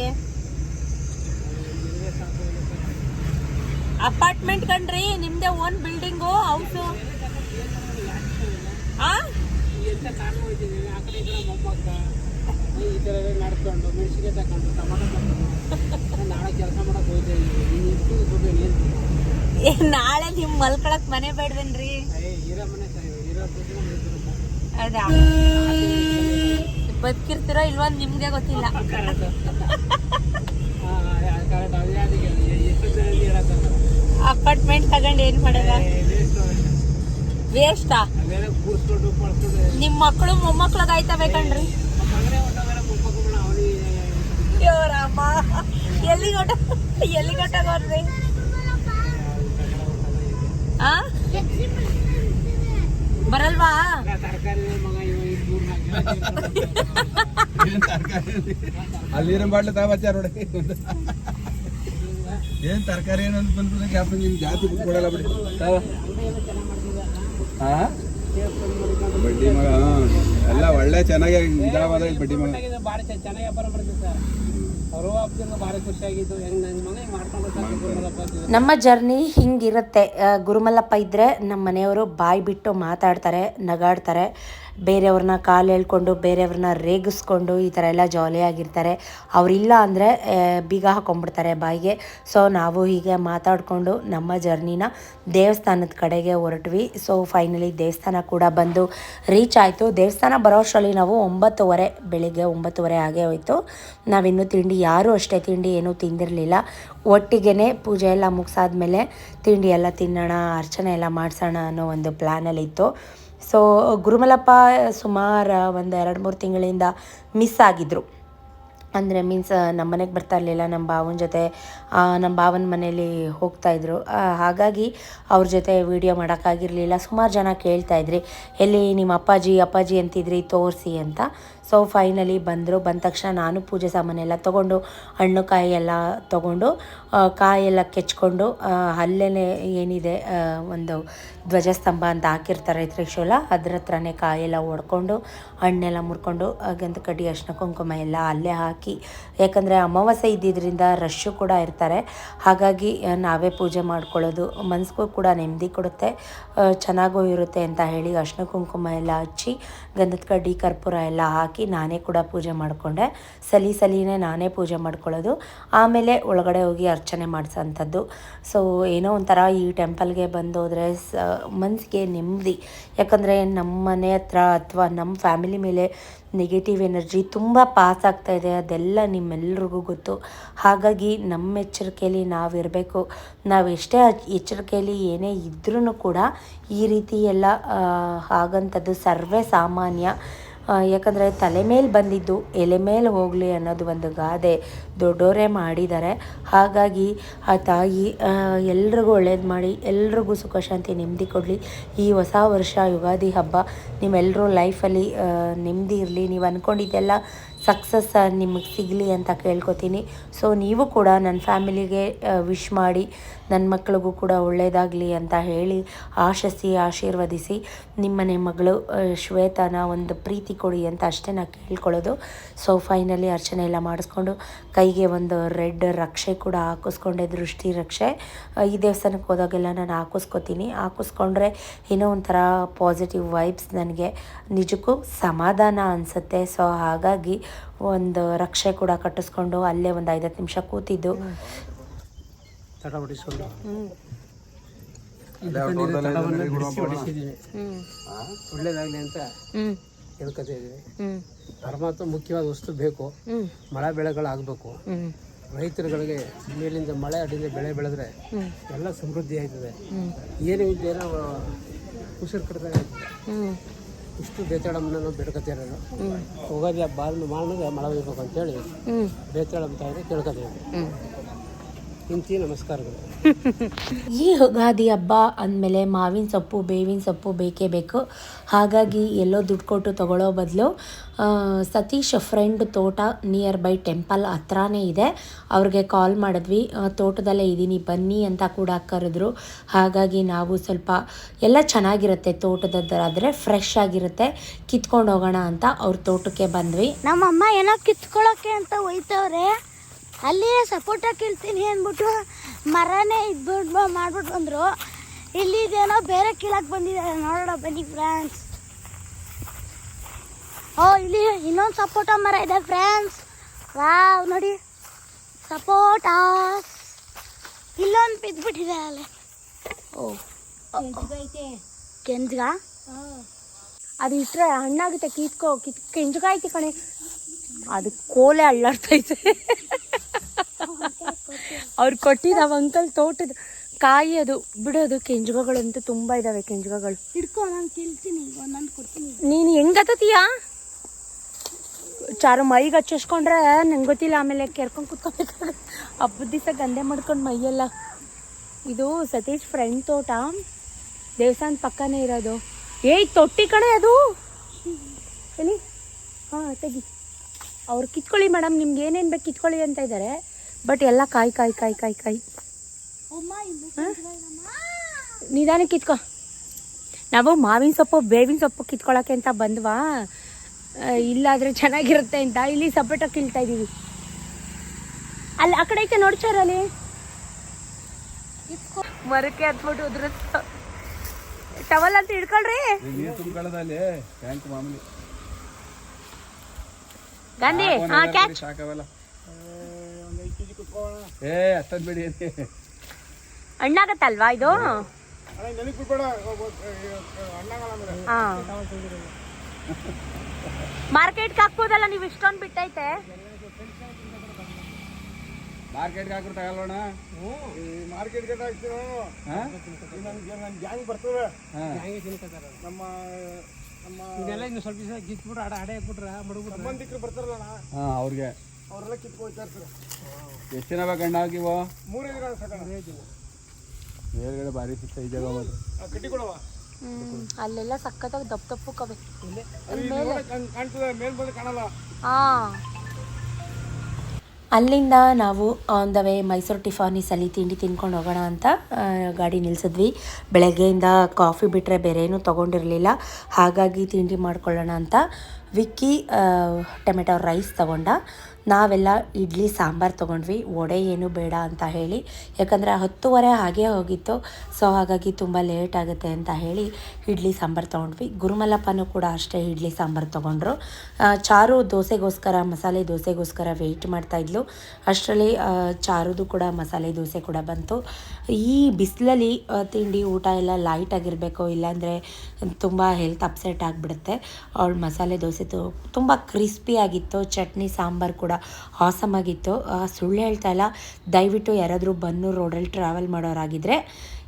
ಅಪಾರ್ಟ್ಮೆಂಟ್ ಕಣ್ರಿ, ನಿಮ್ದೇ ಓನ್ ಬಿಲ್ಡಿಂಗು ಹೌಸು ಆ? ನಾಳೆ ಕೆಲಸ ನಾಳೆ ನಿಮ್ ಮಲ್ಕೊಳಕ್ ಮನೆ ಬೇಡ್ವೇನ್ರಿ. ಮನೆ ಸರಿ ಇರೋ ದುಡ್ಡು ಮನೆ ಅದಾ ಬದುಕಿರ್ತೀರೋ ಇಲ್ವಾ ನಿಮ್ಗೆ ಗೊತ್ತಿಲ್ಲ ಅಪಾರ್ಟ್ಮೆಂಟ್ ತಗೊಂಡ್ ಏನ್ ಮಾಡೋದ ವೇಸ್ಟಾ ನಿಮ್ ಮಕ್ಕಳು ಮೊಮ್ಮಕ್ಳಿಗೆ ಆಯ್ತವೆ ಕಣ್ರಿ ಮಗನೇ ಎಲ್ಲಿಗೊಟ್ಟ ಹೊಟ್ಟೋಗ್ರಿ ಆ ಬರಲ್ವಾ? ಅಲ್ಲಿರೋ ಬಾಟ್ಲು ತಗೊಬಚ್ಚಾರ ನೋಡಿ ಏನ್ ತರಕಾರಿ ಏನು ಅಂತ ಬಂದ್ಬಿಟ್ಟು ಕ್ಯಾಪ್ ನಿಮ್ ಜಾತಿ ಕೊಡಲ್ಲ ಬಿಡಿ. ಬಡ್ಡಿ ಮಗ. ಎಲ್ಲ ಒಳ್ಳೆ ಚೆನ್ನಾಗಿ ಬಡ್ಡಿ ಮಗ. ನಮ್ಮ ಜರ್ನಿ ಹಿಂಗಿರುತ್ತೆ. ಗುರುಮಲ್ಲಪ್ಪ ಇದ್ದರೆ ನಮ್ಮ ಮನೆಯವರು ಬಾಯಿ ಬಿಟ್ಟು ಮಾತಾಡ್ತಾರೆ ನಗಾಡ್ತಾರೆ. ಬೇರೆಯವ್ರನ್ನ ಕಾಲು ಎಳ್ಕೊಂಡು ಬೇರೆಯವ್ರನ್ನ ರೇಗಿಸ್ಕೊಂಡು ಈ ಥರ ಎಲ್ಲ ಜಾಲಿಯಾಗಿರ್ತಾರೆ ಅವರಿಲ್ಲ ಅಂದರೆ ಬೀಗ ಹಾಕೊಂಡ್ಬಿಡ್ತಾರೆ ಬಾಯಿಗೆ. ಸೊ ನಾವು ಹೀಗೆ ಮಾತಾಡಿಕೊಂಡು ನಮ್ಮ ಜರ್ನಿನ ದೇವಸ್ಥಾನದ ಕಡೆಗೆ ಹೊರಟ್ವಿ. ಸೊ ಫೈನಲಿ ದೇವಸ್ಥಾನ ಕೂಡ ಬಂದು ರೀಚ್ ಆಯಿತು. ದೇವಸ್ಥಾನ ಬರೋ ಅಷ್ಟರಲ್ಲಿ ನಾವು ಒಂಬತ್ತುವರೆ, ಬೆಳಿಗ್ಗೆ ಒಂಬತ್ತುವರೆ ಆಗೇ ಹೋಯಿತು. ನಾವಿನ್ನೂ ತಿಂಡಿ ಯಾರೂ ಅಷ್ಟೇ ತಿಂಡಿ ಏನೂ ತಿಂದಿರಲಿಲ್ಲ. ಒಟ್ಟಿಗೆ ಪೂಜೆ ಎಲ್ಲ ಮುಗಿಸಾದ್ಮೇಲೆ ತಿಂಡಿ ಎಲ್ಲ ತಿನ್ನೋಣ, ಅರ್ಚನೆ ಎಲ್ಲ ಮಾಡಿಸೋಣ ಅನ್ನೋ ಒಂದು ಪ್ಲ್ಯಾನಲ್ಲಿತ್ತು ಸೊ ಗುರುಮಲಪ್ಪ ಸುಮಾರು ಒಂದು ಎರಡು ಮೂರು ತಿಂಗಳಿಂದ ಮಿಸ್ ಆಗಿದ್ದರು ಅಂದರೆ ಮೀನ್ಸ್ ನಮ್ಮ ಮನೆಗೆ ಬರ್ತಾ ಇರಲಿಲ್ಲ ನಮ್ಮ ಭಾವನ ಜೊತೆ ನಮ್ಮ ಭಾವನ ಮನೇಲಿ ಹೋಗ್ತಾಯಿದ್ರು ಹಾಗಾಗಿ ಅವ್ರ ಜೊತೆ ವೀಡಿಯೋ ಮಾಡೋಕ್ಕಾಗಿರಲಿಲ್ಲ. ಸುಮಾರು ಜನ ಕೇಳ್ತಾ ಇದ್ರಿ, ಎಲ್ಲಿ ನಿಮ್ಮ ಅಪ್ಪಾಜಿ ಅಪ್ಪಾಜಿ ಅಂತಿದ್ರಿ, ತೋರಿಸಿ ಅಂತ. ಸೊ ಫೈನಲಿ ಬಂದರು. ಬಂದ ತಕ್ಷಣ ನಾನು ಪೂಜೆ ಸಾಮಾನೆಲ್ಲ ತೊಗೊಂಡು, ಹಣ್ಣು ಕಾಯಿ ಎಲ್ಲ ತೊಗೊಂಡು ಕಾಯೆಲ್ಲ ಕೆಚ್ಕೊಂಡು ಅಲ್ಲೇ ಏನಿದೆ ಒಂದು ಧ್ವಜಸ್ತಂಭ ಅಂತ ಹಾಕಿರ್ತಾರೆ ತ್ರಿಶೂಲ ಅದ್ರ ಹತ್ರನೇ ಕಾಯೆಲ್ಲ ಒಡ್ಕೊಂಡು, ಹಣ್ಣೆಲ್ಲ ಮುರ್ಕೊಂಡು ಗಂಧ ಕಡ್ಡಿ ಅರ್ಶಿನ ಕುಂಕುಮ ಎಲ್ಲ ಅಲ್ಲೇ ಹಾಕಿ. ಯಾಕಂದರೆ ಅಮಾವಾಸ್ಯೆ ಇದ್ದಿದ್ದರಿಂದ ರಶ್ಶು ಕೂಡ ಇರ್ತಾರೆ. ಹಾಗಾಗಿ ನಾವೇ ಪೂಜೆ ಮಾಡ್ಕೊಳ್ಳೋದು, ಮನಸ್ಗೂ ಕೂಡ ನೆಮ್ಮದಿ ಕೊಡುತ್ತೆ ಚೆನ್ನಾಗೂ ಇರುತ್ತೆ ಅಂತ ಹೇಳಿ ಅರ್ಶಿನ ಕುಂಕುಮ ಎಲ್ಲ ಹಚ್ಚಿ, ಗಂಧದ ಕಡ್ಡಿ, ಕರ್ಪೂರ ಎಲ್ಲ ಹಾಕಿ ನಾನೇ ಕೂಡ ಪೂಜೆ ಮಾಡಿಕೊಂಡೆ. ಸಲಿ ಸಲಿನೇ ನಾನೇ ಪೂಜೆ ಮಾಡ್ಕೊಳ್ಳೋದು. ಆಮೇಲೆ ಒಳಗಡೆ ಹೋಗಿ ಅರ್ಚನೆ ಮಾಡಿಸೋಂಥದ್ದು. ಸೊ ಏನೋ ಒಂಥರ ಈ ಟೆಂಪಲ್ಗೆ ಬಂದೋದ್ರೆ ಸ ಮನಸ್ಸಿಗೆ ನೆಮ್ಮದಿ. ಯಾಕಂದರೆ ನಮ್ಮ ಮನೆ ಹತ್ರ ಅಥವಾ ನಮ್ಮ ಫ್ಯಾಮಿಲಿ ಮೇಲೆ ನೆಗೆಟಿವ್ ಎನರ್ಜಿ ತುಂಬ ಪಾಸ್ ಆಗ್ತಾ ಇದೆ. ಅದೆಲ್ಲ ನಿಮ್ಮೆಲ್ರಿಗೂ ಗೊತ್ತು. ಹಾಗಾಗಿ ನಮ್ಮ ಎಚ್ಚರಿಕೆಯಲ್ಲಿ ನಾವಿರಬೇಕು. ನಾವು ಎಷ್ಟೇ ಎಚ್ಚರಿಕೆಯಲ್ಲಿ ಏನೇ ಇದ್ರೂ ಕೂಡ ಈ ರೀತಿ ಎಲ್ಲ ಆಗಂಥದ್ದು ಸರ್ವೇ ಸಾಮಾನ್ಯ. ಯಾಕಂದರೆ ತಲೆ ಮೇಲೆ ಬಂದಿದ್ದು ಎಲೆ ಮೇಲೆ ಹೋಗಲಿ ಅನ್ನೋದು ಒಂದು ಗಾದೆ ದೊಡ್ಡೋರೇ ಮಾಡಿದ್ದಾರೆ. ಹಾಗಾಗಿ ಆ ತಾಯಿ ಎಲ್ರಿಗೂ ಒಳ್ಳೇದು ಮಾಡಿ, ಎಲ್ರಿಗೂ ಸುಖ ಶಾಂತಿ ನೆಮ್ಮದಿ ಕೊಡಲಿ. ಈ ಹೊಸ ವರ್ಷ ಯುಗಾದಿ ಹಬ್ಬ ನಿಮ್ಮೆಲ್ಲರೂ ಲೈಫಲ್ಲಿ ನೆಮ್ಮದಿ ಇರಲಿ. ನೀವು ಅಂದ್ಕೊಂಡಿದ್ದೆಲ್ಲ ಸಕ್ಸಸ್ ನಿಮಗೆ ಸಿಗಲಿ ಅಂತ ಕೇಳ್ಕೊತೀನಿ. ಸೊ ನೀವು ಕೂಡ ನನ್ನ ಫ್ಯಾಮಿಲಿಗೆ ವಿಶ್ ಮಾಡಿ ನನ್ನ ಮಕ್ಕಳಿಗೂ ಕೂಡ ಒಳ್ಳೆಯದಾಗಲಿ ಅಂತ ಹೇಳಿ ಆಶಿಸಿ, ಆಶೀರ್ವದಿಸಿ ನಿಮ್ಮನೆ ಮಗಳು ಶ್ವೇತನ ಒಂದು ಪ್ರೀತಿ ಕೊಡಿ ಅಂತ ಅಷ್ಟೇ ನಾನು ಕೇಳ್ಕೊಳ್ಳೋದು. ಸೊ ಫೈನಲಿ ಅರ್ಚನೆ ಎಲ್ಲ ಮಾಡಿಸ್ಕೊಂಡು ಕೈಗೆ ಒಂದು ರೆಡ್ ರಕ್ಷೆ ಕೂಡ ಹಾಕಿಸ್ಕೊಂಡೆ, ದೃಷ್ಟಿ ರಕ್ಷೆ. ಈ ದೇವಸ್ಥಾನಕ್ಕೆ ಹೋದಾಗೆಲ್ಲ ನಾನು ಹಾಕಿಸ್ಕೊತೀನಿ. ಹಾಕಿಸ್ಕೊಂಡ್ರೆ ಏನೋ ಒಂಥರ ಪಾಸಿಟಿವ್ ವೈಬ್ಸ್ ನನಗೆ. ನಿಜಕ್ಕೂ ಸಮಾಧಾನ ಅನಿಸುತ್ತೆ. ಸೊ ಹಾಗಾಗಿ ಒಂದು ರಕ್ಷೆ ಕೂಡ ಕಟ್ಟಿಸ್ಕೊಂಡು ಅಲ್ಲೇ ಒಂದು ಐದತ್ತು ನಿಮಿಷ ಕೂತಿದ್ದು. ಒಳ್ಳೇದಾಗಲಿ ಅಂತ ಹೇಳ್ಕೊತಾ ಇದ್ದೀವಿ ಪರಮಾತ್ಮ ಮುಖ್ಯವಾದ ವಸ್ತು ಬೇಕು. ಮಳೆ ಬೆಳೆಗಳಾಗಬೇಕು. ರೈತರುಗಳಿಗೆ ಮೇಲಿಂದ ಮಳೆ ಅಡಿಯಿಂದ ಬೆಳೆ ಬೆಳೆದ್ರೆ ಎಲ್ಲ ಸಮೃದ್ಧಿ ಆಯ್ತದೆ. ಏನು ಇದ್ದೇನೋ ಉಸಿರು ಕಟ್ಟದಾಗ ಇಷ್ಟು ಬೇತಾಳಮ್ಮನ ನಾವು ಬೇಡ್ಕೊತಾ ಇರೋದು ಹೋಗೋದು ಬಾಲ್ ಮಾಡೋದು ಮಳೆ ಬೇಕು ಅಂತೇಳಿ. ಬೇತಾಳಮ್ಮ ತಾಯಿನ ಕೇಳ್ಕೊತೀವಿ ಇಂತಿ ನಮಸ್ಕಾರಗಳು. ಈ ಯುಗಾದಿ ಹಬ್ಬ ಅಂದಮೇಲೆ ಮಾವಿನ ಸೊಪ್ಪು ಬೇವಿನ ಸೊಪ್ಪು ಬೇಕೇ ಬೇಕು. ಹಾಗಾಗಿ ಎಲ್ಲೋ ದುಡ್ಡು ಕೊಟ್ಟು ತಗೊಳ್ಳೋ ಬದಲು ಸತೀಶ್ ಫ್ರೆಂಡ್ ತೋಟ ನಿಯರ್ ಬೈ ಟೆಂಪಲ್ ಹತ್ರನೇ ಇದೆ. ಅವ್ರಿಗೆ ಕಾಲ್ ಮಾಡಿದ್ವಿ ತೋಟದಲ್ಲೇ ಇದ್ದೀನಿ ಬನ್ನಿ ಅಂತ ಕೂಡ ಕರೆದ್ರು. ಹಾಗಾಗಿ ನಾವು ಸ್ವಲ್ಪ ಎಲ್ಲ ಚೆನ್ನಾಗಿರುತ್ತೆ ತೋಟದದ್ದಾದರೆ ಫ್ರೆಶ್ ಆಗಿರುತ್ತೆ ಕಿತ್ಕೊಂಡು ಹೋಗೋಣ ಅಂತ ಅವ್ರ ತೋಟಕ್ಕೆ ಬಂದ್ವಿ. ನಮ್ಮಮ್ಮ ಏನೋ ಕಿತ್ಕೊಳ್ಳೋಕ್ಕೆ ಅಂತ ಹೋಯ್ತವ್ರೆ ಅಲ್ಲಿ ಸಪೋಟ ಕೀಳ್ತೀನಿ ಅಂದ್ಬಿಟ್ಟು ಮರನೇ ಇದ್ಬಿಟ್ಟು ಮಾಡ್ಬಿಟ್ಟು ಬಂದರು. ಇಲ್ಲಿ ಇದೇನೋ ಬೇರೆ ಕೀಳಕ್ಕೆ ಬಂದಿದ್ದಾರೆ ನೋಡೋಣ ಬನ್ನಿ ಫ್ರೆಂಡ್ಸ್ ಓ ಇಲ್ಲಿ ಇನ್ನೊಂದು ಸಪೋಟ ಮರ ಇದೆ ಫ್ರೆಂಡ್ಸ್ ವಾವ್ ನೋಡಿ. ಸಪೋಟ ಇಲ್ಲೊಂದು ಬಿದ್ದುಬಿಟ್ಟಿದೆ ಅಲ್ಲಿ. ಓ. ಕೆಂಜ್ಗ? ಅದು ಇಟ್ಟರೆ ಹಣ್ಣಾಗುತ್ತೆ ಕಿತ್ಕೋ ಕಿತ್ ಕೆಂಜ್ಗಾಯ್ತಿ ಕಣೆ. ಅದು ಕೋಲೆ ಅಳ್ಳಾಡ್ತೈತೆ ಅವ್ರು ಕೊಟ್ಟಿದ್ದಾವ ಅಂಕಲ್ ತೋಟದ ಕಾಯಿ ಅದು ಬಿಡೋದು ಕೆಂಜುಗಗಳಂತೂ ತುಂಬ ಇದಾವೆ ಕೆಂಜುಗಗಳು ಹಿಡ್ಕೊ ನಾನು ಕೇಳ್ತೀನಿ ಒಂದೊಂದು ಕೊಡ್ತೀನಿ. ನೀನು ಹೆಂಗ್ ಹತ್ತತೀಯ? ಚಾರು ಮೈಗೆ ಹಚ್ಚಿಸ್ಕೊಂಡ್ರೆ ನಂಗೆ ಗೊತ್ತಿಲ್ಲ ಆಮೇಲೆ ಕೆರ್ಕೊಂಡು ಕುತ್ಕೋಬೇಕಾಗುತ್ತೆ. ಹಬ್ಬದ ದಿವಸ ಗಂಧೆ ಮಾಡ್ಕೊಂಡು ಮೈಯೆಲ್ಲ. ಇದು ಸತೀಶ್ ಫ್ರೆಂಡ್ ತೋಟ. ದೇವಸ್ಥಾನ ಪಕ್ಕನೇ ಇರೋದು. ಏಯ್ ತೊಟ್ಟಿ ಕಡೆ ಅದು. ಹೇಳಿ ಹಾಂ ತೆಗಿ. ಅವ್ರು ಕಿತ್ಕೊಳ್ಳಿ ಮೇಡಮ್ ನಿಮ್ಗೆ ಏನೇನು ಬೇಕು ಕಿತ್ಕೊಳ್ಳಿ ಅಂತ ಇದ್ದಾರೆ ಬಟ್ ಎಲ್ಲ ಕಾಯಿ ಕಾಯಿ ಕಾಯಿ ಕಾಯಿ ಕಾಯಿ. ನಿಧಾನ ನಿಧಾನಕ್ಕೆ ಕಿತ್ಕೊ. ನಾವು ಮಾವಿನ ಸೊಪ್ಪು ಬೇವಿನ ಸೊಪ್ಪು ಕಿತ್ಕೊಳ್ಳೋಕೆ ಅಂತ ಬಂದ್ವಾ? ಇಲ್ಲಾದರೆ ಚೆನ್ನಾಗಿರುತ್ತೆ ಅಂತ. ಇಲ್ಲಿ ಸಪೋಟ ಕೀಳ್ತಾ ಇದೀವಿ. ಅಲ್ಲಿ ಆ ಕಡೆ ಐತೆ ನೋಡ್ಸಾರ ಸರ್ ಅಲ್ಲಿ. ಮರಕ್ಕೆ ಹತ್ಬಿಟ್ಟು ಉದ್ರ ಟವಲ್ ಅಂತ ಹಿಡ್ಕೊಳ್ರಿ ಗಾಂಧಿ ಹಾ ಕ್ಯಾಚ್ ಏ ಅಷ್ಟೊಂದು ಬಿಡಿ. ಹಣ್ಣಾಗತ್ತಲ್ವಾ ಇದು? ಮಾರ್ಕೆಟ್ಗೆ ಹಾಕ್ಬೋದಲ್ಲ ನೀವು ಇಷ್ಟೊಂದು ಬಿಟ್ಟೈತೆ? ಮಾರ್ಕೆಟ್ಗೆ ಹಾಕ್ರು ತಗೊಳ್ಳೋಣ. ಮಾರ್ಕೆಟ್ಗೆ ತಿನ್ಕೋತಾರ ನಮ್ಮ ನಮ್ಮ ಇದೆಲ್ಲ ಇನ್ನು ಸ್ವಲ್ಪ ದಿವಸ ಗಿಚ್ಬಿಟ್ರೆ ಅಡ ಅಡೆ ಹಾಕ್ಬಿಟ್ರೆ ಮಡಗ್ಬಿಟ್ರೆ. ಸಂಬಂಧಿಕರು ಬರ್ತಾರಲ್ಲ ಅವ್ರಿಗೆ. ಅವರೆಲ್ಲ ಕಿತ್ಕೊಳ್ತಾ ಇರ್ತಾರೆ. ಎಷ್ಟು ಜನ ಗಂಡ ಆಗಿವ? ಮೂರೇ ದಿನ ಸಾಕಣ ಮೇಲ್ಗಡೆ ಭಾರಿ ಸಿಕ್ತ ಈ ಜಾಗ ಮಾತ್ರ ಹ್ಮ್ ಅಲ್ಲೆಲ್ಲ ಸಖತ್ತಾಗಿ ದಪ್ಪ ದಪ್ಪು ಕವೆ ಕಾಣ್ತದೆ ಮೇಲ್ ಬಂದು ಕಾಣಲ್ಲ. ಹಾ ಅಲ್ಲಿಂದ ನಾವು ಆನ್ ದ ವೇ ಮೈಸೂರು ಟಿಫಾನಿಸಲ್ಲಿ ತಿಂಡಿ ತಿನ್ಕೊಂಡು ಹೋಗೋಣ ಅಂತ ಗಾಡಿ ನಿಲ್ಸಿದ್ವಿ. ಬೆಳಗ್ಗೆಯಿಂದ ಕಾಫಿ ಬಿಟ್ಟರೆ ಬೇರೆ ಏನೂ ತೊಗೊಂಡಿರಲಿಲ್ಲ. ಹಾಗಾಗಿ ತಿಂಡಿ ಮಾಡ್ಕೊಳ್ಳೋಣ ಅಂತ. ವಿಕ್ಕಿ ಟೊಮೆಟೊ ರೈಸ್ ತಗೊಂಡ. ನಾವೆಲ್ಲ ಇಡ್ಲಿ, ಸಾಂಬಾರು ತೊಗೊಂಡ್ವಿ. ವಡೆ ಏನು ಬೇಡ ಅಂತ ಹೇಳಿ. ಯಾಕಂದರೆ ಹತ್ತುವರೆ ಹಾಗೆ ಹೋಗಿತ್ತು. ಸೊ ಹಾಗಾಗಿ ತುಂಬ ಲೇಟ್ ಆಗುತ್ತೆ ಅಂತ ಹೇಳಿ ಇಡ್ಲಿ, ಸಾಂಬಾರು ತೊಗೊಂಡ್ವಿ. ಗುರುಮಲ್ಲಪ್ಪನೂ ಕೂಡ ಅಷ್ಟೇ ಇಡ್ಲಿ, ಸಾಂಬಾರು ತೊಗೊಂಡ್ರು. ಚಾರು ದೋಸೆಗೋಸ್ಕರ, ಮಸಾಲೆ ದೋಸೆಗೋಸ್ಕರ ವೆಯ್ಟ್ ಮಾಡ್ತಾಯಿದ್ಲು ಅಷ್ಟರಲ್ಲಿ ಚಾರುದು ಕೂಡ ಮಸಾಲೆ ದೋಸೆ ಕೂಡ ಬಂತು. ಈ ಬಿಸಿಲಲ್ಲಿ ತಿಂಡಿ ಊಟ ಎಲ್ಲ ಲೈಟ್ ಆಗಿರಬೇಕು, ಇಲ್ಲಾಂದರೆ ತುಂಬ ಹೆಲ್ತ್ ಅಪ್ಸೆಟ್ ಆಗಿಬಿಡುತ್ತೆ. ಅವಳು ಮಸಾಲೆ ದೋಸೆ ತುಂಬ ಕ್ರಿಸ್ಪಿಯಾಗಿತ್ತು ಚಟ್ನಿ, ಸಾಂಬಾರು ಕೂಡ ಆಸಮ್ ಆಗಿತ್ತು ಆ, ಸುಳ್ಳು ಹೇಳ್ತಾ ಇಲ್ಲ. ದಯವಿಟ್ಟು ಯಾರಾದರೂ ಬನ್ನೂರು ರೋಡಲ್ಲಿ ಟ್ರಾವೆಲ್ ಮಾಡೋರಾಗಿದ್ದರೆ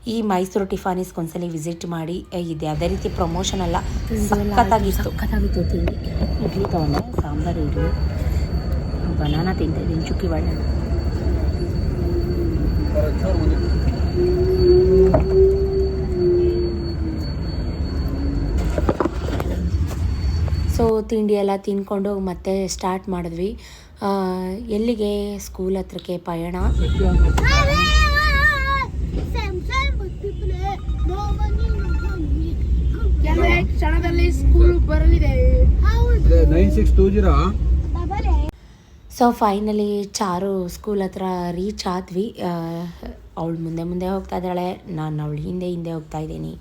ಈ ಮೈಸೂರು ಟಿಫಾನಿಸ್ಗೆ ಒಂದ್ಸಲಿ ವಿಸಿಟ್ ಮಾಡಿ. ಇದೆ ಅದೇ ರೀತಿ ಪ್ರಮೋಷನ್ ಅಲ್ಲ ಸಖತ್ತಾಗಿತ್ತು. ಸಖತ್ತಾಗಿತ್ತು ತಿಂಡಿ. ಇಡ್ಲಿ ತೊಗೊಂಡೆ ಸಾಂಬಾರು ಇಡ್ಲಿ. ಬನಾನ ತಿಂತಾಯಿದ್ದೀನಿ ಚುಕ್ಕಿ ಬಾಳೆಹಣ್ಣು ಸೊ ತಿಂಡಿ ಎಲ್ಲ ತಿನ್ಕೊಂಡು ಮತ್ತೆ ಸ್ಟಾರ್ಟ್ ಮಾಡಿದ್ವಿ. ಎಲ್ಲಿಗೆ ಸ್ಕೂಲ್ ಹತ್ರಕ್ಕೆ ಪಯಣ? ಕ್ಷಣದಲ್ಲಿ ಸ್ಕೂಲ್ ಬರಲಿದೆ. ಸೊ ಫೈನಲಿ ಚಾರು ಸ್ಕೂಲ್ ಹತ್ರ ರೀಚ್ ಆದ್ವಿ. ಅವಳು ಮುಂದೆ ಮುಂದೆ ಹೋಗ್ತಾ ಇದ್ದಾಳೆ. ನಾನು ಅವಳು ಹಿಂದೆ ಹಿಂದೆ ಹೋಗ್ತಾ ಇದ್ದೀನಿ.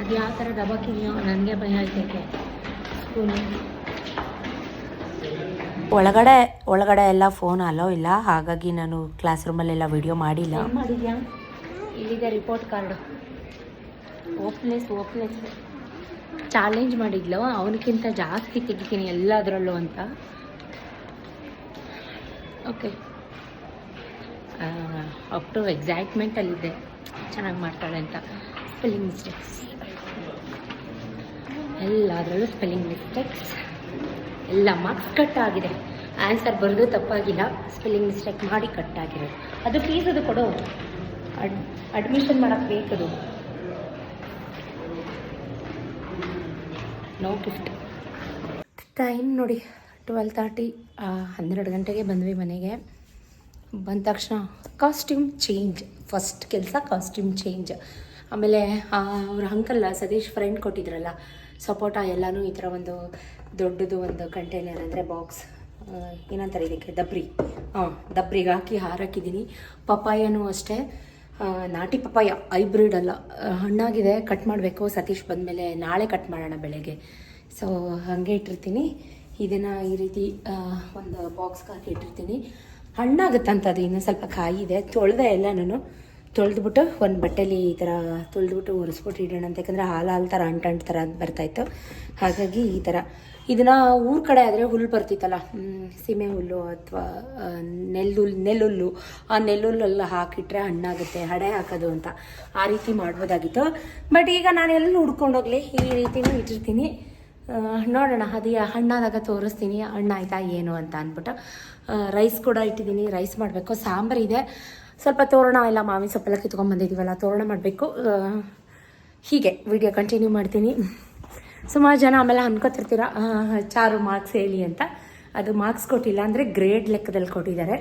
ಅದು ಯಾವ ಥರ ದಬಾಕಿದೆಯೋ ನನಗೆ ಭಯ ಆಯ್ತೈತೆ. ಸ್ಕೂಲು ಒಳಗಡೆ ಒಳಗಡೆ ಎಲ್ಲ ಫೋನ್ ಅಲೋ ಇಲ್ಲ. ಹಾಗಾಗಿ ನಾನು ಕ್ಲಾಸ್ ರೂಮಲ್ಲೆಲ್ಲ ವಿಡಿಯೋ ಮಾಡಿಲ್ಲ. ಮಾಡಿದ್ಯಾ? ಇಲ್ಲಿದೆ ರಿಪೋರ್ಟ್ ಕಾರ್ಡು ಓಪ್ಲೆಸ್ ಓಪ್ಲೆಸ್ ಚಾಲೆಂಜ್ ಮಾಡಿದ್ಲು. ಅವನಕ್ಕಿಂತ ಜಾಸ್ತಿ ತೆಗಿತೀನಿ ಎಲ್ಲದರಲ್ಲೂ ಅಂತ. ಓಕೆ ಅಪ್ ಟು ಎಕ್ಸೈಟ್ಮೆಂಟಲ್ಲಿದೆ ಚೆನ್ನಾಗಿ ಮಾಡ್ತಾಳೆ ಅಂತ. ಸ್ಪೆಲ್ಲಿಂಗ್ ಮಿಸ್ಟೇಕ್ಸ್ ಎಲ್ಲದರಲ್ಲೂ ಸ್ಪೆಲ್ಲಿಂಗ್ ಮಿಸ್ಟೇಕ್ಸ್ ಎಲ್ಲ ಮಾರ್ಕ್ಸ್ ಕಟ್ ಆಗಿದೆ ಆನ್ಸರ್ ಬರೆದು ತಪ್ಪಾಗಿಲ್ಲ. ಸ್ಪೆಲ್ಲಿಂಗ್ ಮಿಸ್ಟೇಕ್ ಮಾಡಿ ಕಟ್ ಆಗಿರೋದು ಅದು ಫೀಸ್ ಅದು ಕೊಡು. ಅಡ್ ಅಡ್ಮಿಷನ್ ಮಾಡೋಕ್ಕೆ ಬೇಕದು. ನೋ ಗಿಫ್ಟ್ ಟೈಮ್ ನೋಡಿ ಟ್ವೆಲ್ ತರ್ಟಿ ಹನ್ನೆರಡು ಗಂಟೆಗೆ ಬಂದ್ವಿ ಮನೆಗೆ. ಬಂದ ತಕ್ಷಣ ಕಾಸ್ಟ್ಯೂಮ್ ಚೇಂಜ್ ಫಸ್ಟ್ ಕೆಲಸ ಕಾಸ್ಟ್ಯೂಮ್ ಚೇಂಜ್ ಆಮೇಲೆ ಅವ್ರ ಅಂಕಲ್ ಸತೀಶ್ ಫ್ರೆಂಡ್ ಕೊಟ್ಟಿದ್ರಲ್ಲ ಸಪೋಟ ಎಲ್ಲನೂ ಈ ಥರ ಒಂದು ದೊಡ್ಡದು ಒಂದು ಕಂಟೈನರ್ ಅಂದರೆ ಬಾಕ್ಸ್ ಏನಂತಾರೆ ಇದಕ್ಕೆ? ದಬ್ರಿ. ಹಾಂ ದಬ್ರಿಗೆ ಹಾಕಿ ಹಾರಾಕಿದ್ದೀನಿ. ಪಪಾಯನೂ ಅಷ್ಟೇ. ನಾಟಿ ಪಪಾಯ ಹೈಬ್ರಿಡ್ ಅಲ್ಲ. ಹಣ್ಣಾಗಿದೆ ಕಟ್ ಮಾಡಬೇಕು. ಸತೀಶ್ ಬಂದಮೇಲೆ ನಾಳೆ ಕಟ್ ಮಾಡೋಣ ಬೆಳಗ್ಗೆ. ಸೊ ಹಾಗೆ ಇಟ್ಟಿರ್ತೀನಿ. ಇದನ್ನು ಈ ರೀತಿ ಒಂದು ಬಾಕ್ಸ್ಗೆ ಹಾಕಿ ಇಟ್ಟಿರ್ತೀನಿ. ಹಣ್ಣಾಗುತ್ತಂತ ಅದು ಇನ್ನೂ ಸ್ವಲ್ಪ ಕಾಯಿ ಇದೆ ತೊಳೆದೆ ಎಲ್ಲ ನಾನು. ತೊಳೆದ್ಬಿಟ್ಟು ಒಂದು ಬಟ್ಟೆಲಿ ಈ ಥರ ತೊಳೆದ್ಬಿಟ್ಟು ಒರೆಸ್ಬಿಟ್ಟು ಇಡೋಣ ಅಂತ. ಯಾಕಂದರೆ ಹಾಲು ಹಾಲು ಥರ ಅಂಟು ಅಂಟು ಥರ ಬರ್ತಾಯಿತ್ತು ಹಾಗಾಗಿ ಈ ಥರ ಇದನ್ನು ಊರ ಕಡೆ ಆದರೆ ಹುಲ್ಲು ಬರ್ತಿತ್ತಲ್ಲ ಸೀಮೆ ಹುಲ್ಲು ಅಥವಾ ನೆಲ್ಲುಲ್ಲು ನೆಲ್ಲುಲ್ಲು, ಆ ನೆಲ್ಲುಲ್ಲೆಲ್ಲ ಹಾಕಿಟ್ರೆ ಹಣ್ಣಾಗುತ್ತೆ, ಹಡೆ ಹಾಕೋದು ಅಂತ ಆ ರೀತಿ ಮಾಡ್ಬೋದಾಗಿತ್ತು. ಬಟ್ ಈಗ ನಾನು ಎಲ್ಲ ಹುಡ್ಕೊಂಡೋಗ್ಲಿ ಈ ರೀತಿನೂ ಇಟ್ಟಿರ್ತೀನಿ. ನೋಡೋಣ, ಅದು ಹಣ್ಣಾದಾಗ ತೋರಿಸ್ತೀನಿ ಹಣ್ಣಾಯ್ತಾ ಏನು ಅಂತ ಅಂದ್ಬಿಟ್ಟು ರೈಸ್ ಕೂಡ ಇಟ್ಟಿದ್ದೀನಿ ರೈಸ್ ಮಾಡಬೇಕು. ಸಾಂಬಾರಿದೆ ಸ್ವಲ್ಪ ತೋರಣ ಎಲ್ಲ ಮಾವಿನ ಸೊಪ್ಪೆಲ್ಲ ಕಿತ್ಕೊಂಡ್ಬಂದಿದ್ದೀವಲ್ಲ ತೋರಣ ಮಾಡಬೇಕು. ಹೀಗೆ ವಿಡಿಯೋ ಕಂಟಿನ್ಯೂ ಮಾಡ್ತೀನಿ. ಸುಮಾರು ಜನ ಆಮೇಲೆ ಅನ್ಕೋತಿರ್ತೀರ ಚಾರು ಮಾರ್ಕ್ಸ್ ಹೇಳಿ ಅಂತ. ಅದು ಮಾರ್ಕ್ಸ್ ಕೊಟ್ಟಿಲ್ಲ ಅಂದರೆ ಗ್ರೇಡ್ ಲೆಕ್ಕದಲ್ಲಿ ಕೊಟ್ಟಿದ್ದಾರೆ.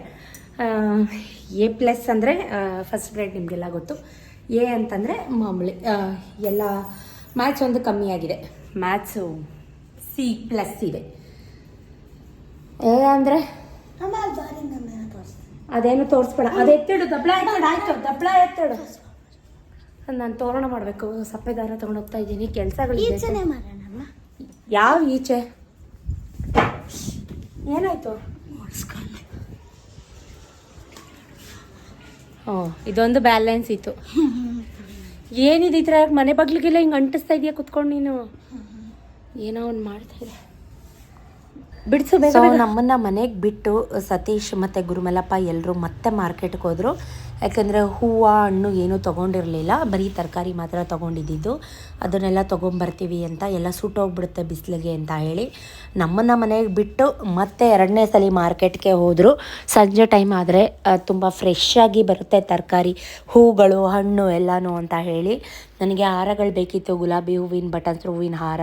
ಎ ಪ್ಲಸ್ ಅಂದರೆ ಫಸ್ಟ್ ಗ್ರೇಡ್ ನಿಮಗೆಲ್ಲ ಗೊತ್ತು. ಎ ಅಂತಂದರೆ ಮಾಮೂಲಿ ಎಲ್ಲ ಮ್ಯಾಥ್ಸ್ ಒಂದು ಕಮ್ಮಿಯಾಗಿದೆ ಮ್ಯಾಥ್ಸು ಸಿ ಪ್ಲಸ್ ಇದೆ. ಎ ಅಂದರೆ? ಅದೇನು ತೋರಿಸ್ಬೇಡ. ಅದು ಎತ್ತಿಡು ದಪ್ಪಳ ಎತ್ತಿಡು. ಆಯ್ತು ದಪ್ಪಳ ಎತ್ತಿಡು. ನಾನು ತೋರಣ ಮಾಡಬೇಕು. ಸಪ್ಪೆ ದಾರ ತಗೊಂಡು ಹೋಗ್ತಾ ಇದ್ದೀನಿ. ಕೆಲಸಗಳಿದೆ ಯಾವ ಈಚೆ? ಏನಾಯ್ತು? ಹ್ಞೂ ಇದೊಂದು ಬ್ಯಾಲೆನ್ಸ್ ಇತ್ತು. ಏನಿದೆ ಈ ಥರ ಮನೆ ಬಗ್ಲಿಗೆಲ್ಲ ಹಿಂಗೆ ಅಂಟಿಸ್ತಾ ಇದೆಯಾ ಕುತ್ಕೊಂಡು ನೀನು? ಏನೋ ಒಂದು ಮಾಡ್ತಾ ಇದೆ ಬಿಡಿಸು ಬೇಗ ನಮ್ಮನ್ನ ಮನೆಗೆ ಬಿಟ್ಟು ಸತೀಶ್ ಮತ್ತು ಗುರುಮಲಪ್ಪ ಎಲ್ಲರೂ ಮತ್ತೆ ಮಾರ್ಕೆಟ್ಗೆ ಹೋದರು. ಯಾಕಂದರೆ ಹೂವು ಹಣ್ಣು ಏನೂ ತೊಗೊಂಡಿರಲಿಲ್ಲ. ಬರೀ ತರಕಾರಿ ಮಾತ್ರ ತೊಗೊಂಡಿದ್ದು ಅದನ್ನೆಲ್ಲ ತೊಗೊಂಬರ್ತೀವಿ ಅಂತ ಎಲ್ಲ ಸುಟ್ಟೋಗ್ಬಿಡುತ್ತೆ ಬಿಸಿಲಿಗೆ ಅಂತ ಹೇಳಿ ನಮ್ಮನ್ನು ಮನೆಗೆ ಬಿಟ್ಟು ಮತ್ತೆ ಎರಡನೇ ಸಲ ಮಾರ್ಕೆಟ್ಗೆ ಹೋದರು. ಸಂಜೆ ಟೈಮ್ ಆದರೆ ತುಂಬ ಫ್ರೆಶ್ ಆಗಿ ಬರುತ್ತೆ ತರಕಾರಿ, ಹೂಗಳು, ಹಣ್ಣು ಎಲ್ಲನೂ ಅಂತ ಹೇಳಿ. ನನಗೆ ಹಾರಗಳು ಬೇಕಿತ್ತು, ಗುಲಾಬಿ ಹೂವಿನ, ಬಟನ್ಸ್ ಹೂವಿನ ಹಾರ.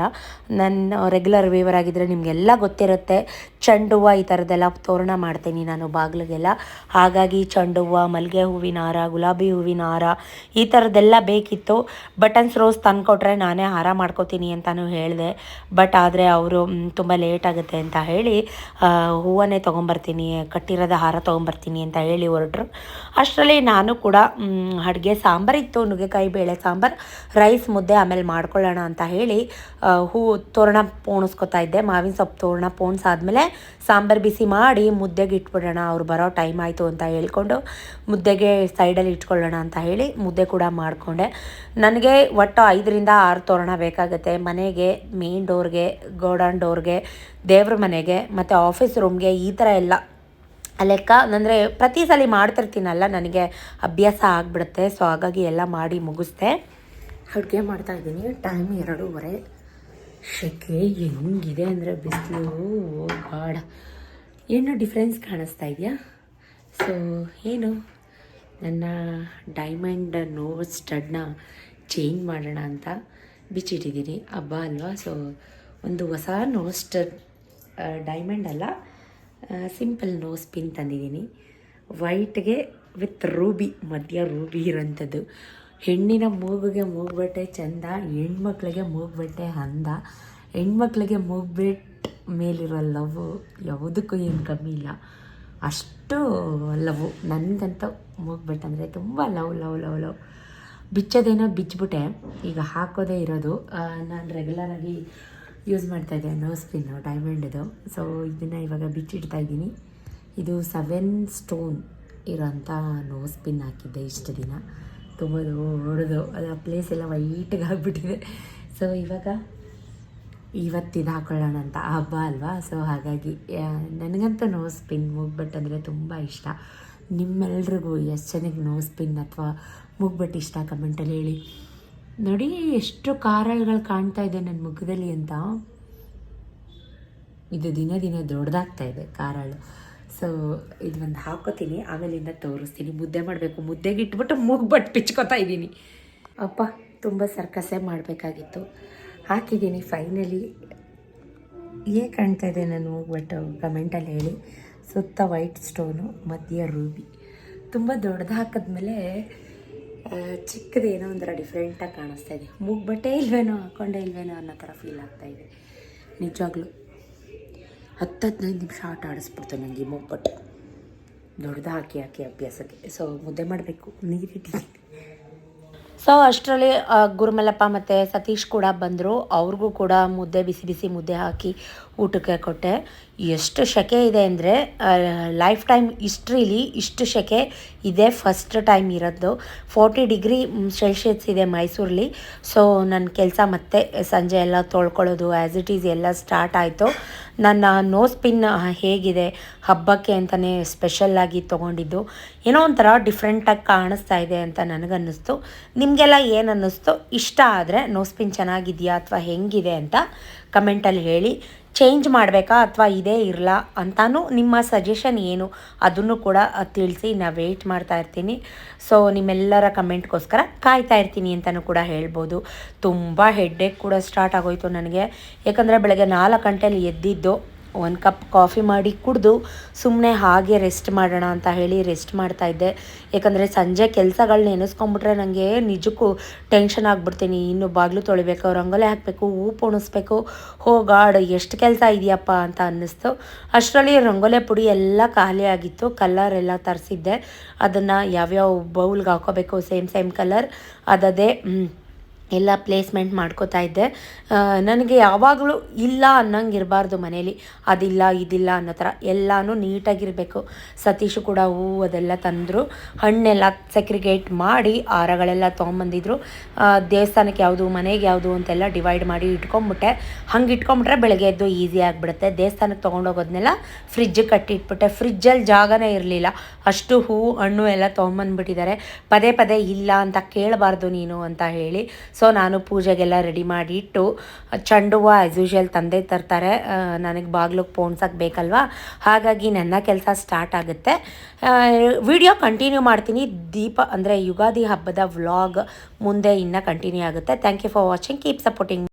ನನ್ನ ರೆಗ್ಯುಲರ್ ವೇವರ್ ಆಗಿದ್ದರೆ ನಿಮಗೆಲ್ಲ ಗೊತ್ತಿರುತ್ತೆ ಚೆಂಡು ಹೂವು ಈ ಥರದ್ದೆಲ್ಲ ತೋರಣ ಮಾಡ್ತೀನಿ ನಾನು ಬಾಗಿಲಿಗೆಲ್ಲ. ಹಾಗಾಗಿ ಚೆಂಡು ಹೂವು ಮಲ್ಲಿಗೆ ಹೂವಿನ ಹಾರ, ಗುಲಾಬಿ ಹೂವಿನ ಹಾರ ಈ ಥರದ್ದೆಲ್ಲ ಬೇಕಿತ್ತು. ಬಟನ್ಸ್ ರೋಸ್ ತಂದುಕೊಟ್ರೆ ನಾನೇ ಹಾರ ಮಾಡ್ಕೋತೀನಿ ಅಂತಲೂ ಹೇಳಿದೆ. ಬಟ್ ಆದರೆ ಅವರು ತುಂಬ ಲೇಟ್ ಆಗುತ್ತೆ ಅಂತ ಹೇಳಿ ಹೂವನ್ನೇ ತೊಗೊಂಬರ್ತೀನಿ, ಕಟ್ಟಿರೋದ ಹಾರ ತೊಗೊಂಬರ್ತೀನಿ ಅಂತ ಹೇಳಿ ಹೊರಟ್ರು. ಅಷ್ಟರಲ್ಲಿ ನಾನು ಕೂಡ ಅಡುಗೆ ಸಾಂಬಾರಿತ್ತು ನುಗ್ಗೆಕಾಯಿ, ಬೇಳೆ ಸಾಂಬಾರು ರೈಸ್ ಮುದ್ದೆ ಆಮೇಲೆ ಮಾಡ್ಕೊಳ್ಳೋಣ ಅಂತ ಹೇಳಿ ಹೂ ತೋರಣ ಪೋಣಿಸ್ಕೊತಾ ಇದ್ದೆ. ಮಾವಿನ ಸೊಪ್ಪು ತೋರಣ ಪೋಣಿಸಾದ್ಮೇಲೆ ಸಾಂಬಾರು ಬಿಸಿ ಮಾಡಿ ಮುದ್ದೆಗೆ ಇಟ್ಬಿಡೋಣ, ಅವ್ರು ಬರೋ ಟೈಮ್ ಆಯಿತು ಅಂತ ಹೇಳ್ಕೊಂಡು ಮುದ್ದೆಗೆ ಸೈಡಲ್ಲಿ ಇಟ್ಕೊಳ್ಳೋಣ ಅಂತ ಹೇಳಿ ಮುದ್ದೆ ಕೂಡ ಮಾಡಿಕೊಂಡೆ. ನನಗೆ ಒಟ್ಟು ಐದರಿಂದ ಆರು ತೋರಣ ಬೇಕಾಗುತ್ತೆ. ಮನೆಗೆ ಮೇನ್ ಡೋರ್ಗೆ ಗೋಡನ್ ಡೋರ್ಗೆ ದೇವ್ರ ಮನೆಗೆ, ಮತ್ತು ಆಫೀಸ್ ರೂಮ್ಗೆ ಈ ಥರ ಎಲ್ಲ. ಲೆಕ್ಕ, ಅಂದರೆ ಪ್ರತಿ ಸಲ ಮಾಡ್ತಿರ್ತೀನಲ್ಲ, ನನಗೆ ಅಭ್ಯಾಸ ಆಗಿಬಿಡುತ್ತೆ. ಸೊ ಹಾಗಾಗಿ ಎಲ್ಲ ಮಾಡಿ ಮುಗಿಸ್ದೆ. ಅಡುಗೆ ಮಾಡ್ತಾಯಿದ್ದೀನಿ ಟೈಮ್ ಎರಡೂವರೆ. ಶೆಕೆ, ಹೆಂಗಿದೆ ಅಂದರೆ ಬಿಸಿಲು. ಗಾಡ. ಏನು ಡಿಫ್ರೆನ್ಸ್ ಕಾಣಿಸ್ತಾ ಇದೆಯಾ? ಸೊ ಏನು? ನನ್ನ ಡೈಮಂಡ್ ನೋಸ್ ಸ್ಟಡ್ನ ಚೇಂಜ್ ಮಾಡೋಣ ಅಂತ ಬಿಚ್ಚಿಟ್ಟಿದ್ದೀನಿ. ಹಬ್ಬ ಅಲ್ವಾ? ಸೊ ಒಂದು ಹೊಸ ನೋಸ್ಟರ್ ಡೈಮಂಡ್ ಅಲ್ಲ ಸಿಂಪಲ್ ನೋಸ್ ಪಿನ್ ತಂದಿದ್ದೀನಿ. ವೈಟ್ಗೆ ವಿತ್ ರೂಬಿ ಮಧ್ಯ ರೂಬಿ ಇರೋಂಥದ್ದು. ಹೆಣ್ಣಿನ ಮೂಗುಗೆ ಮೂಗ್ಬಟ್ಟೆ ಚಂದ, ಹೆಣ್ಮಕ್ಳಿಗೆ ಮೂಗ್ಬಟ್ಟೆ ಅಂದ. ಹೆಣ್ಮಕ್ಳಿಗೆ ಮೂಗ್ಬೆಟ್ ಮೇಲಿರೋ ಲವ್ ಯಾವುದಕ್ಕೂ ಏನು ಕಮ್ಮಿ ಇಲ್ಲ. ಅಷ್ಟು ಲವ್, ನನಗಂತ ಮೂಗ್ಬೆಟ್ ಅಂದರೆ ತುಂಬ ಲವ್ ಲವ್ ಲವ್ ಲವ್. ಬಿಚ್ಚೋದೇನೋ ಬಿಚ್ಚಿಬಿಟ್ಟೆ. ಈಗ ಹಾಕೋದೇ ಇರೋದು. ನಾನು ರೆಗ್ಯುಲರಾಗಿ ಯೂಸ್ ಮಾಡ್ತಾಯಿದ್ದೆ ನೋಸ್ ಪಿನ್ನು ಡೈಮಂಡ್ದು ಸೊ ಇದನ್ನು ಇವಾಗ ಬಿಚ್ಚಿಡ್ತಾ ಇದ್ದೀನಿ. ಇದು ಸೆವೆನ್ ಸ್ಟೋನ್ ಇರೋಂಥ ನೋಸ್ ಪಿನ್ ಹಾಕಿದ್ದೆ ಇಷ್ಟು ದಿನ. ತುಂಬ ಹೊಡೆದು ಅದು ಪ್ಲೇಸ್ ಎಲ್ಲ ವೈಟಿಗೆ ಆಗಿಬಿಟ್ಟಿದೆ. ಸೊ ಇವಾಗ ಇವತ್ತಿದು ಹಾಕೊಳ್ಳೋಣ ಅಂತ. ಹಬ್ಬ ಅಲ್ವಾ? ಸೊ ಹಾಗಾಗಿ ನನಗಂತೂ ನೋಸ್ ಪಿನ್ ಮೂಗ್ಬಟ್ ಅಂದರೆ ತುಂಬ ಇಷ್ಟ. ನಿಮ್ಮೆಲ್ರಿಗೂ ಎಷ್ಟು ಜನಕ್ಕೆ ನೋಸ್ ಪಿನ್ ಅಥವಾ ಮೂಗ್ಬಟ್ಟು ಇಷ್ಟ ಕಮೆಂಟಲ್ಲಿ ಹೇಳಿ. ನೋಡಿ, ಎಷ್ಟು ಕಾರಳುಗಳು ಕಾಣ್ತಾ ಇದೆ ನನ್ನ ಮುಖದಲ್ಲಿ ಅಂತ. ಇದು ದಿನ ದಿನ ದೊಡ್ಡದಾಗ್ತಾ ಇದೆ ಕಾರಳು. ಸೊ ಇದು ಒಂದು ಹಾಕೋತೀನಿ, ಆಮೇಲಿಂದ ತೋರಿಸ್ತೀನಿ. ಮುದ್ದೆ ಮಾಡಬೇಕು. ಮುದ್ದೆಗೆ ಇಟ್ಬಿಟ್ಟು ಮುಗ್ಬಿಟ್ಟು ಪಿಚ್ಕೋತಾ ಇದ್ದೀನಿ. ಅಪ್ಪ, ತುಂಬ ಸರ್ಕಸೇ ಮಾಡಬೇಕಾಗಿತ್ತು. ಹಾಕಿದ್ದೀನಿ ಫೈನಲಿ ಏ ಕಾಣ್ತಾ ಇದೆ ನಾನು ಹೋಗ್ಬಿಟ್ಟು ಕಮೆಂಟಲ್ಲಿ ಹೇಳಿ. ಸುತ್ತ ವೈಟ್ ಸ್ಟೋನು ಮಧ್ಯ ರೂಬಿ ತುಂಬ ದೊಡ್ಡದು ಹಾಕಿದ್ಮೇಲೆ ಚಿಕ್ಕದೇನೋ ಒಂಥರ ಡಿಫ್ರೆಂಟಾಗಿ ಕಾಣಿಸ್ತಾ ಇದೆ. ಮೂಗ್ಬಟ್ಟೆ ಇಲ್ವೇನೋ, ಹಾಕೊಂಡೇ ಇಲ್ವೇನೋ ಅನ್ನೋ ಥರ ಫೀಲ್ ಆಗ್ತಾ ಇದೆ. ನಿಜವಾಗ್ಲೂ. ಹತ್ತು ಹದಿನೈದು ನಿಮಿಷ ಆಟ ಆಡಿಸ್ಬಿಡ್ತು ನನಗೆ ಈ ಮೂಗ್ಬಟ್ಟು. ದೊಡ್ಡದು ಹಾಕಿ ಹಾಕಿ ಅಭ್ಯಾಸಕ್ಕೆ. ಸೊ ಮುದ್ದೆ ಮಾಡಬೇಕು. ನೀರಿಟ್ಟಿದ್ದೀನಿ ಸೊ ಅಷ್ಟರಲ್ಲಿ ಗುರುಮಲ್ಲಪ್ಪ ಮತ್ತು ಸತೀಶ್ ಕೂಡ ಬಂದರು. ಅವ್ರಿಗೂ ಕೂಡ ಮುದ್ದೆ ಬಿಸಿ ಬಿಸಿ ಮುದ್ದೆ ಹಾಕಿ ಊಟಕ್ಕೆ ಕೊಟ್ಟೆ. ಎಷ್ಟು ಶೆಕೆ ಇದೆ ಅಂದರೆ ಲೈಫ್ ಟೈಮ್ ಹಿಸ್ಟ್ರಿಲಿ ಇಷ್ಟು ಶೆಕೆ ಇದೆ ಫಸ್ಟ್ ಟೈಮ್ ಇರೋದು. ಫೋರ್ಟಿ ಡಿಗ್ರಿ ಸೆಲ್ಷಿಯಸ್ ಇದೆ ಮೈಸೂರಲ್ಲಿ. ಸೊ ನನ್ನ ಕೆಲಸ ಮತ್ತೆ ಸಂಜೆ ಎಲ್ಲ ತೊಳ್ಕೊಳ್ಳೋದು ಆ್ಯಸ್ ಇಟ್ ಈಸ್ ಎಲ್ಲ ಸ್ಟಾರ್ಟ್ ಆಯಿತು. ನನ್ನ ನೋಸ್ ಪಿನ್ ಹೇಗಿದೆ, ಹಬ್ಬಕ್ಕೆ ಅಂತಲೇ ಸ್ಪೆಷಲ್ಲಾಗಿ ತೊಗೊಂಡಿದ್ದು. ಏನೋ ಒಂಥರ ಡಿಫ್ರೆಂಟಾಗಿ ಕಾಣಿಸ್ತಾ ಇದೆ ಅಂತ ನನಗನ್ನಿಸ್ತು. ನಿಮಗೆಲ್ಲ ಏನು ಅನ್ನಿಸ್ತು ಇಷ್ಟ ಆದರೆ ನೋಸ್ ಪಿನ್ ಚೆನ್ನಾಗಿದೆಯಾ ಅಥವಾ ಹೆಂಗಿದೆ ಅಂತ ಕಮೆಂಟಲ್ಲಿ ಹೇಳಿ. ಚೇಂಜ್ ಮಾಡಬೇಕಾ ಅಥವಾ ಇದೇ ಇರಲ್ಲ ಅಂತಾನು ನಿಮ್ಮ ಸಜೆಷನ್ ಏನು ಅದನ್ನು ಕೂಡ ತಿಳಿಸಿ ನಾ ವೇಟ್ ಮಾಡ್ತಾ ಇರ್ತೀನಿ. ಸೊ ನಿಮ್ಮೆಲ್ಲರ ಕಮೆಂಟ್ಗೋಸ್ಕರ ಕಾಯ್ತಾ ಇರ್ತೀನಿ ಅಂತಲೂ ಕೂಡ ಹೇಳ್ಬೋದು. ತುಂಬ ಹೆಡ್ಡೇಕ್ ಕೂಡ ಸ್ಟಾರ್ಟ್ ಆಗೋಯ್ತು ನನಗೆ. ಯಾಕಂದರೆ ಬೆಳಗ್ಗೆ ನಾಲ್ಕು ಗಂಟೆಯಲ್ಲಿ ಎದ್ದಿದ್ದು ಒಂದು ಕಪ್ ಕಾಫಿ ಮಾಡಿ ಕುಡಿದು ಸುಮ್ಮನೆ ಹಾಗೆ ರೆಸ್ಟ್ ಮಾಡೋಣ ಅಂತ ಹೇಳಿ ರೆಸ್ಟ್ ಮಾಡ್ತಾ ಇದ್ದೆ. ಯಾಕಂದರೆ ಸಂಜೆ ಕೆಲಸಗಳು ನೆನೆಸ್ಕೊಂಬಿಟ್ರೆ ನನಗೆ ನಿಜಕ್ಕೂ ಟೆನ್ಷನ್ ಆಗಿಬಿಡ್ತೀನಿ. ಇನ್ನು ಬಾಗಿಲು ತೊಳಿಬೇಕು, ರಂಗೋಲಿ ಹಾಕಬೇಕು ಹೂ ಪೋಣಿಸ್ಬೇಕು ಹೋ ಗಾಡ್, ಎಷ್ಟು ಕೆಲಸ ಇದೆಯಪ್ಪ ಅಂತ ಅನ್ನಿಸ್ತು. ಅಷ್ಟರಲ್ಲಿ ರಂಗೋಲೆ ಪುಡಿ ಎಲ್ಲ ಖಾಲಿ ಆಗಿತ್ತು. ಕಲರ್ ಎಲ್ಲ ತರಿಸಿದ್ದೆ. ಅದನ್ನು ಯಾವ್ಯಾವ ಬೌಲ್ಗೆ ಹಾಕೋಬೇಕು ಸೇಮ್ ಸೇಮ್ ಕಲರ್ ಅದದೇ ಎಲ್ಲ ಪ್ಲೇಸ್ಮೆಂಟ್ ಮಾಡ್ಕೋತಾ ಇದ್ದೆ. ನನಗೆ ಯಾವಾಗಲೂ ಇಲ್ಲ ಅನ್ನಂಗೆ ಇರಬಾರ್ದು ಮನೇಲಿ. ಅದಿಲ್ಲ, ಇದಿಲ್ಲ ಅನ್ನೋ ಥರ ಎಲ್ಲನೂ ನೀಟಾಗಿರಬೇಕು. ಸತೀಶು ಕೂಡ ಹೂವು ಅದೆಲ್ಲ ತಂದರು. ಹಣ್ಣೆಲ್ಲ ಸೆಕ್ರಿಗೇಟ್ ಮಾಡಿ ಹಾರಗಳೆಲ್ಲ ತೊಗೊಂಬಂದಿದ್ರು. ದೇವಸ್ಥಾನಕ್ಕೆ ಯಾವುದು, ಮನೆಗೆ ಯಾವುದು ಅಂತೆಲ್ಲ ಡಿವೈಡ್ ಮಾಡಿ ಇಟ್ಕೊಂಬಿಟ್ಟೆ. ಹಂಗೆ ಇಟ್ಕೊಂಬಿಟ್ರೆ ಬೆಳಗ್ಗೆ ಎದ್ದು ಈಸಿ ಆಗಿಬಿಡುತ್ತೆ. ದೇವಸ್ಥಾನಕ್ಕೆ ತೊಗೊಂಡೋಗೋದನ್ನೆಲ್ಲ ಫ್ರಿಜ್ಜಿಗೆ ಕಟ್ಟಿಟ್ಬಿಟ್ಟೆ. ಫ್ರಿಜ್ಜಲ್ಲಿ ಜಾಗನೇ ಇರಲಿಲ್ಲ. ಅಷ್ಟು ಹೂವು ಹಣ್ಣು ಎಲ್ಲ ತೊಗೊಂಬಂದ್ಬಿಟ್ಟಿದ್ದಾರೆ. ಪದೇ ಪದೇ ಇಲ್ಲ ಅಂತ ಕೇಳಬಾರ್ದು ನೀನು ಅಂತ ಹೇಳಿ. ಸೊ ನಾನು ಪೂಜೆಗೆಲ್ಲ ರೆಡಿ ಮಾಡಿ ಇಟ್ಟು ಚೆಂಡು ಹೂವು ಆ್ಯಸ್ ಯೂಶುವಲ್ ತಂದೆ ತರ್ತಾರೆ. ನನಗೆ ಬಾಗ್ಲಿಗೆ ಪೋಣ್ಸಕ್ಕೆ ಬೇಕಲ್ವಾ? ಹಾಗಾಗಿ ನನ್ನ ಕೆಲಸ ಸ್ಟಾರ್ಟ್ ಆಗುತ್ತೆ. ವಿಡಿಯೋ ಕಂಟಿನ್ಯೂ ಮಾಡ್ತೀನಿ. ದೀಪ ಅಂದರೆ ಯುಗಾದಿ ಹಬ್ಬದ ವ್ಲಾಗ್ ಮುಂದೆ ಇನ್ನೂ ಕಂಟಿನ್ಯೂ ಆಗುತ್ತೆ. Thank you for watching keep supporting